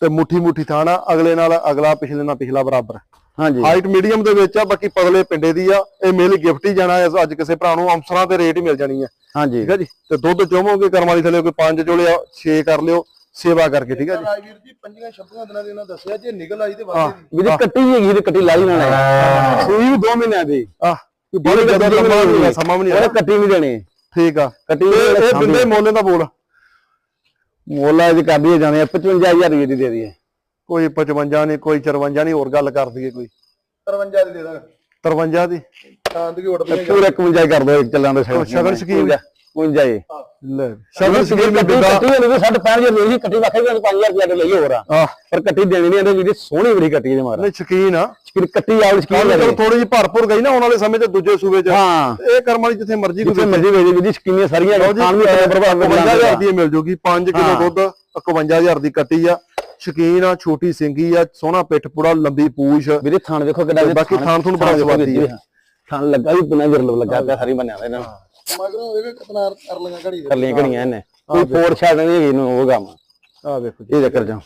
ਤੇ ਮੁੱਠੀ ਮੁੱਠੀ ਥਾਣ ਅਗਲੇ ਨਾਲ ਅਗਲਾ ਪਿਛਲੇ ਨਾਲ ਪਿਛਲਾ ਬਰਾਬਰ। ਹਾਂਜੀ। ਹਾਈਟ ਮੀਡੀਅਮ ਦੇ ਵਿੱਚ ਆ ਬਾਕੀ ਪਤਲੇ ਪਿੰਡੇ ਦੀ ਆ। ਇਹ ਮੇਲ ਗਿਫਟ ਹੀ ਜਾਣਾ ਅੱਜ ਕਿਸੇ ਭਰਾ ਨੂੰ ਅਮਸਰਾਂ ਤੇ ਰੇਟ ਹੀ ਮਿਲ ਜਾਣੀ ਆ। ਹਾਂਜੀ। ਠੀਕ ਆ ਜੀ। ਤੇ ਦੁੱਧ ਚੋਵੋਗੇ ਕਰਮ ਵਾਲੀ ਥੱਲੇ ਕੋਈ 5 ਚੋਲੇ 6 ਕਰ ਲਿਓ ਸੇਵਾ ਕਰਕੇ ਠੀਕ ਆ ਜੀ। ਰਾਜਵੀਰ ਜੀ ਪੰਜੀਆਂ ਛੱਬੀਆਂ ਦਿਨਾਂ ਦੇ ਉਹਨਾਂ ਦੱਸਿਆ ਜੇ ਨਿਕਲ ਆਈ ਤੇ ਵਾਧੇ ਦੀ ਵੀਰ ਜੀ ਕੱਟੀ ਹੈਗੀ ਤੇ ਕੱਟੀ ਲਾਈ ਨਾ ਲੈ ਸੂਈ ਵੀ 2 ਮਹੀਨਿਆਂ ਦੀ। ਆ ਬੜੇ ਜ਼ਿਆਦਾ ਨਹੀਂ ਸਮਾਂ ਵੀ ਨਹੀਂ ਹੈਗਾ। ਕੱਟੀ ਵੀ ਦੇਣੀ। ਠੀਕ ਆ। ਕੱਟੀ ਇਹ ਇਹ ਬਿੰਦੇ ਮੋਲੇ ਦਾ ਬੋਲ। ਮੋਲਾ ਇਹਦੀ ਕਰਦੀ ਜਾਂਦੇ 55000 ਰੁਪਏ ਦੀ ਦੇ ਦਈਏ। ਕੋਈ 55 ਨਹੀਂ ਕੋਈ 54 ਨਹੀਂ ਹੋਰ ਗੱਲ ਕਰ ਦਈਏ ਕੋਈ। 53 ਦੀ ਦੇ ਦਾਂਗਾ। 53 ਦੀ? ਤਾਂ ਦੀ ਉੱਡਦੀਆਂ ਪੂਰੇ 51 ਕਰ ਦੋ ਇੱਕ ਚੱਲਾਂ ਦੇ ਸ਼ਗਨ ਸਕੀਮ। 51 ਲੈ। ਸ਼ਗਨ ਸਕੀਮ ਕੱਟੀ ਬਿੰਦਾ ਕੱਟੀ ਉਹਨੂੰ 65000 ਰੁਪਏ ਦੀ ਕੱਟੀ ਵਾਖੇ ਵੀ 5000 ਰੁਪਏ ਲਈ ਹੋਰ ਆ। ਪਰ ਕੱਟੀ ਦੇਣੀ ਨਹੀਂ ਇਹਦੇ ਵੀਰ ਸੋਹਣੀ ਬੜੀ ਕੱਟੀ ਦੇ ਮਾਰਾ। ਨਹੀਂ ਸ਼ਕੀਨ ਆ। ਸ਼ਕੀਨ ਕੱਟੀ ਆਉਲ ਸ਼ਕੀਨ ਲੱਗੇ ਥੋੜੀ ਜਿਹੀ ਭਰਪੂਰ ਗਈ ਨਾ ਆਉਣ ਵਾਲੇ ਸਮੇਂ 'ਚ ਦੂਜੇ ਸੂਬੇ 'ਚ। ਹਾਂ। ਇਹ ਕਰਮ ਵਾਲੀ ਜਿੱਥੇ ਮਰਜ਼ੀ ਕੋਈ ਮਰਜ਼ੀ ਵੇਚੇ ਵੀਰ ਸ਼ਕੀਨੀਆਂ ਸਾਰੀਆਂ ਖਾਣ ਵੀ ਪ੍ਰਭਾਵ 51000 ਦੀ ਮਿਲ ਜੂਗੀ 5 ਕਿਲੋ। ਦੁੱਧ 51000 ਦੀ ਕੱਟੀ ਆ। ਸ਼ਕੀਨ ਆ ਛੋਟੀ ਸਿੰਗੀ ਆ ਸੋਹਣਾ ਪਿੱਠ ਪੂੜਾ ਲੰਬੀ ਪੂਛ। ਵੀਰੇ ਥਾਣ ਵੇਖੋ ਕਿੱਡਾ ਤੇ ਬਾਕੀ ਥਾਣ ਥੂਣ ਬੜਾ ਸਵਾਦੀ ਆ। ਥਾਣ ਲੱਗਾ ਵੀ ਬਿਨਾ ਵਿਰਲ ਲੱਗਾ ਪਿਆ ਸਾਰੀ ਬਣਿਆ ਇਹਨਾਂ ਨੂੰ। ਮਗਰੋਂ ਹੋਵੇਗਾ ਕਿਤਨਾ ਕਰ ਲਈਆਂ ਘੜੀ ਦੇ ਕਰਲੀਆਂ ਘੜੀਆਂ ਇਹਨੇ। ਕੋਈ ਫੋੜ ਛੱਡ ਨਹੀਂ ਹੈਗੀ ਇਹਨੂੰ ਉਹ ਕੰਮ। ਆ ਵੇਖੋ ਜੀ। ਇਹ ਚੱਕਰ ਚ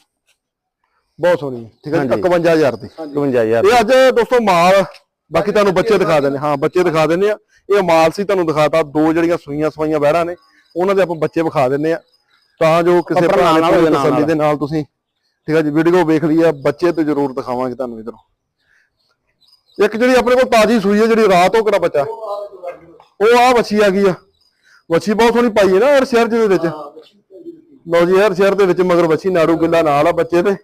ਬਹੁਤ ਸੋਹਣੀ ਠੀਕ ਹੈ ਜੀ ਹਾਂਜੀ। 51000 ਦੀ। 55000 ਇਹ ਅੱਜ ਦੋਸਤੋ ਮਾਲ ਬਾਕੀ ਤੁਹਾਨੂੰ ਬੱਚੇ ਦਿਖਾ ਦਿੰਦੇ ਹਾਂ। ਬੱਚੇ ਦਿਖਾ ਦਿੰਦੇ ਆ ਇਹ ਮਾਲ ਸੀ ਤੁਹਾਨੂੰ ਦਿਖਾਤਾ। ਦੋ ਜਿਹੜੀਆਂ ਸੂਈਆਂ ਸਵਾਈਆਂ ਬਹਿੜਾਂ ਨੇ ਉਹਨਾਂ ਦੇ ਆਪਾਂ ਬੱਚੇ ਵਿਖਾ ਦਿੰਦੇ ਆ ਤਾਂ ਜੋ ਕਿਸੇ ਆਪਣਾ ਭਰਾ ਨੇ ਨਾਲ ਹੋ ਕੋਈ ਜਾਏ ਨਾਲ ਤਸੱਲੀ ਦੇ ਨਾਲ। ਤੁਸੀਂ ਠੀਕ ਹੈ ਜੀ ਵੀਡੀਓ ਵੇਖ ਲਈ ਆ। ਬੱਚੇ ਤੇ ਜ਼ਰੂਰ ਦਿਖਾਵਾਂਗੇ ਤੁਹਾਨੂੰ ਇਧਰੋਂ। ਇੱਕ ਜਿਹੜੀ ਆਪਣੇ ਕੋਲ ਤਾਜੀ ਸੂਈ ਹੈ ਜਿਹੜੀ ਰਾਤ ਉਹ ਕਿਹੜਾ ਬੱਚਾ? ਉਹ ਆ ਵੱਛੀ ਆ ਗਈ ਆ। ਵੱਛੀ ਬਹੁਤ ਸੋਹਣੀ ਪਾਈ ਹੈ ਨਾ ਯਾਰ ਸ਼ਹਿਰ ਦੇ ਵਿੱਚ। ਲਓ ਜੀ ਯਾਰ ਸ਼ਹਿਰ ਦੇ ਵਿੱਚ ਮਗਰ ਵੱਛੀ ਨਾੜੂ ਗਿੱਲਾ ਨਾਲ ਆ ਬੱਚੇ ਤੇ।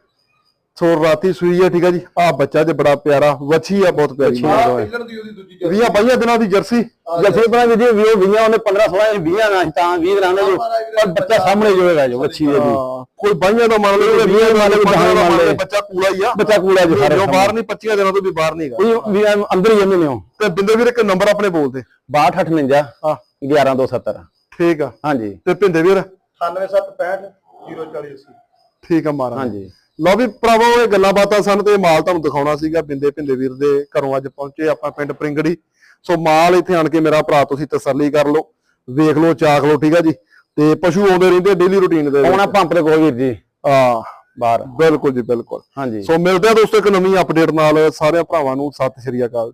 ਸੋ ਰਾਤੀ ਸੂਈ ਹੈ ਠੀਕ ਹੈ ਜੀ। ਆ ਬੱਚਾ ਜੇ ਬੜਾ ਪਿਆਰਾ ਵੱਛੀ ਆ ਬਹੁਤ ਪਿਆਰੀ। ਦੀ ਦੂਜੀ ਜਰਸੀ। ਵੀਆਂ ਬਾਈਆਂ ਦਿਨਾਂ ਦੀ ਜਰਸੀ। ਜੱਫੇ ਬਣਾ ਵੀ ਜੀ ਵੀ ਉਹ 20 ਉਹਨੇ 15 16 20 ਨਾ ਤਾਂ 20 ਰਹਿਣਾ ਜੋ ਪਰ ਬੱਚਾ ਸਾਹਮਣੇ ਜੋਏਗਾ ਜੋ ਬੱਚੀ ਦੇ ਹਾਂ, ਕੋਈ ਬਾਈਆਂ ਦਾ ਮੰਨ ਲਓ ਵੀਆਂ ਮੰਨ ਲਓ, ਦਾ ਦਸਾਂ ਮੰਨ ਲਓ। ਬੱਚਾ ਕੂਲਾ ਹੀ ਆ। ਬੱਚਾ ਕੂਲਾ ਜੀ ਸਾਰੇ ਜੋ ਬਾਹਰ ਨਹੀਂ 25 ਦਿਨਾਂ ਤੋਂ ਵੀ ਬਾਹਰ ਨਹੀਂਗਾ ਕੋਈ ਵੀ ਅੰਦਰ ਹੀ ਜੰਮੇ ਨੇ ਉਹ ਤੇ ਬਿੰਦੇ ਵੀਰ ਇੱਕ ਨੰਬਰ ਆਪਣੇ ਬੋਲਦੇ 6259 ਹਾਂ। 11270 ਠੀਕ ਆ। ਹਾਂਜੀ। ਤੇ ਭਿੰਦੇ ਵੀਰ? 9765 04080 ਠੀਕ ਆ ਮਾਰਾ ਹਾਂਜੀ। ਲਓ ਵੀ ਭਰਾਵੋ ਇਹ ਗੱਲਾਂ ਬਾਤਾਂ ਸਨ ਤੇ ਮਾਲ ਤੁਹਾਨੂੰ ਦਿਖਾਉਣਾ ਸੀਗਾ ਬਿੰਦੇ ਭਿੰਦੇ ਵੀਰ ਦੇ ਘਰੋਂ ਅੱਜ ਪਹੁੰਚੇ ਆਪਾਂ ਪਿੰਡ ਪ੍ਰਿੰਗੜੀ। ਸੋ ਮਾਲ ਇੱਥੇ ਆਣ ਕੇ ਮੇਰਾ ਭਰਾ ਤੁਸੀਂ ਤਸੱਲੀ ਕਰ ਲਓ। ਵੇਖ ਲਓ ਚਾਖ ਲਓ ਠੀਕ ਆ ਜੀ। ਤੇ ਪਸ਼ੂ ਆਉਂਦੇ ਰਹਿੰਦੇ ਡੇਲੀ ਰੁਟੀਨ ਦੇ ਆਉਣਾ ਪੰਪ ਦੇ ਕੋਲ ਵੀਰ ਜੀ। ਆ ਬਾਹਰ। ਬਿਲਕੁਲ ਜੀ ਬਿਲਕੁਲ। ਹਾਂਜੀ। ਸੋ ਮਿਲਦੇ ਆ ਦੋਸਤੋ ਇੱਕ ਨਵੀਂ ਅਪਡੇਟ ਨਾਲ। ਸਾਰਿਆਂ ਭਰਾਵਾਂ ਨੂੰ ਸਤਿ ਸ਼੍ਰੀ ਅਕਾਲ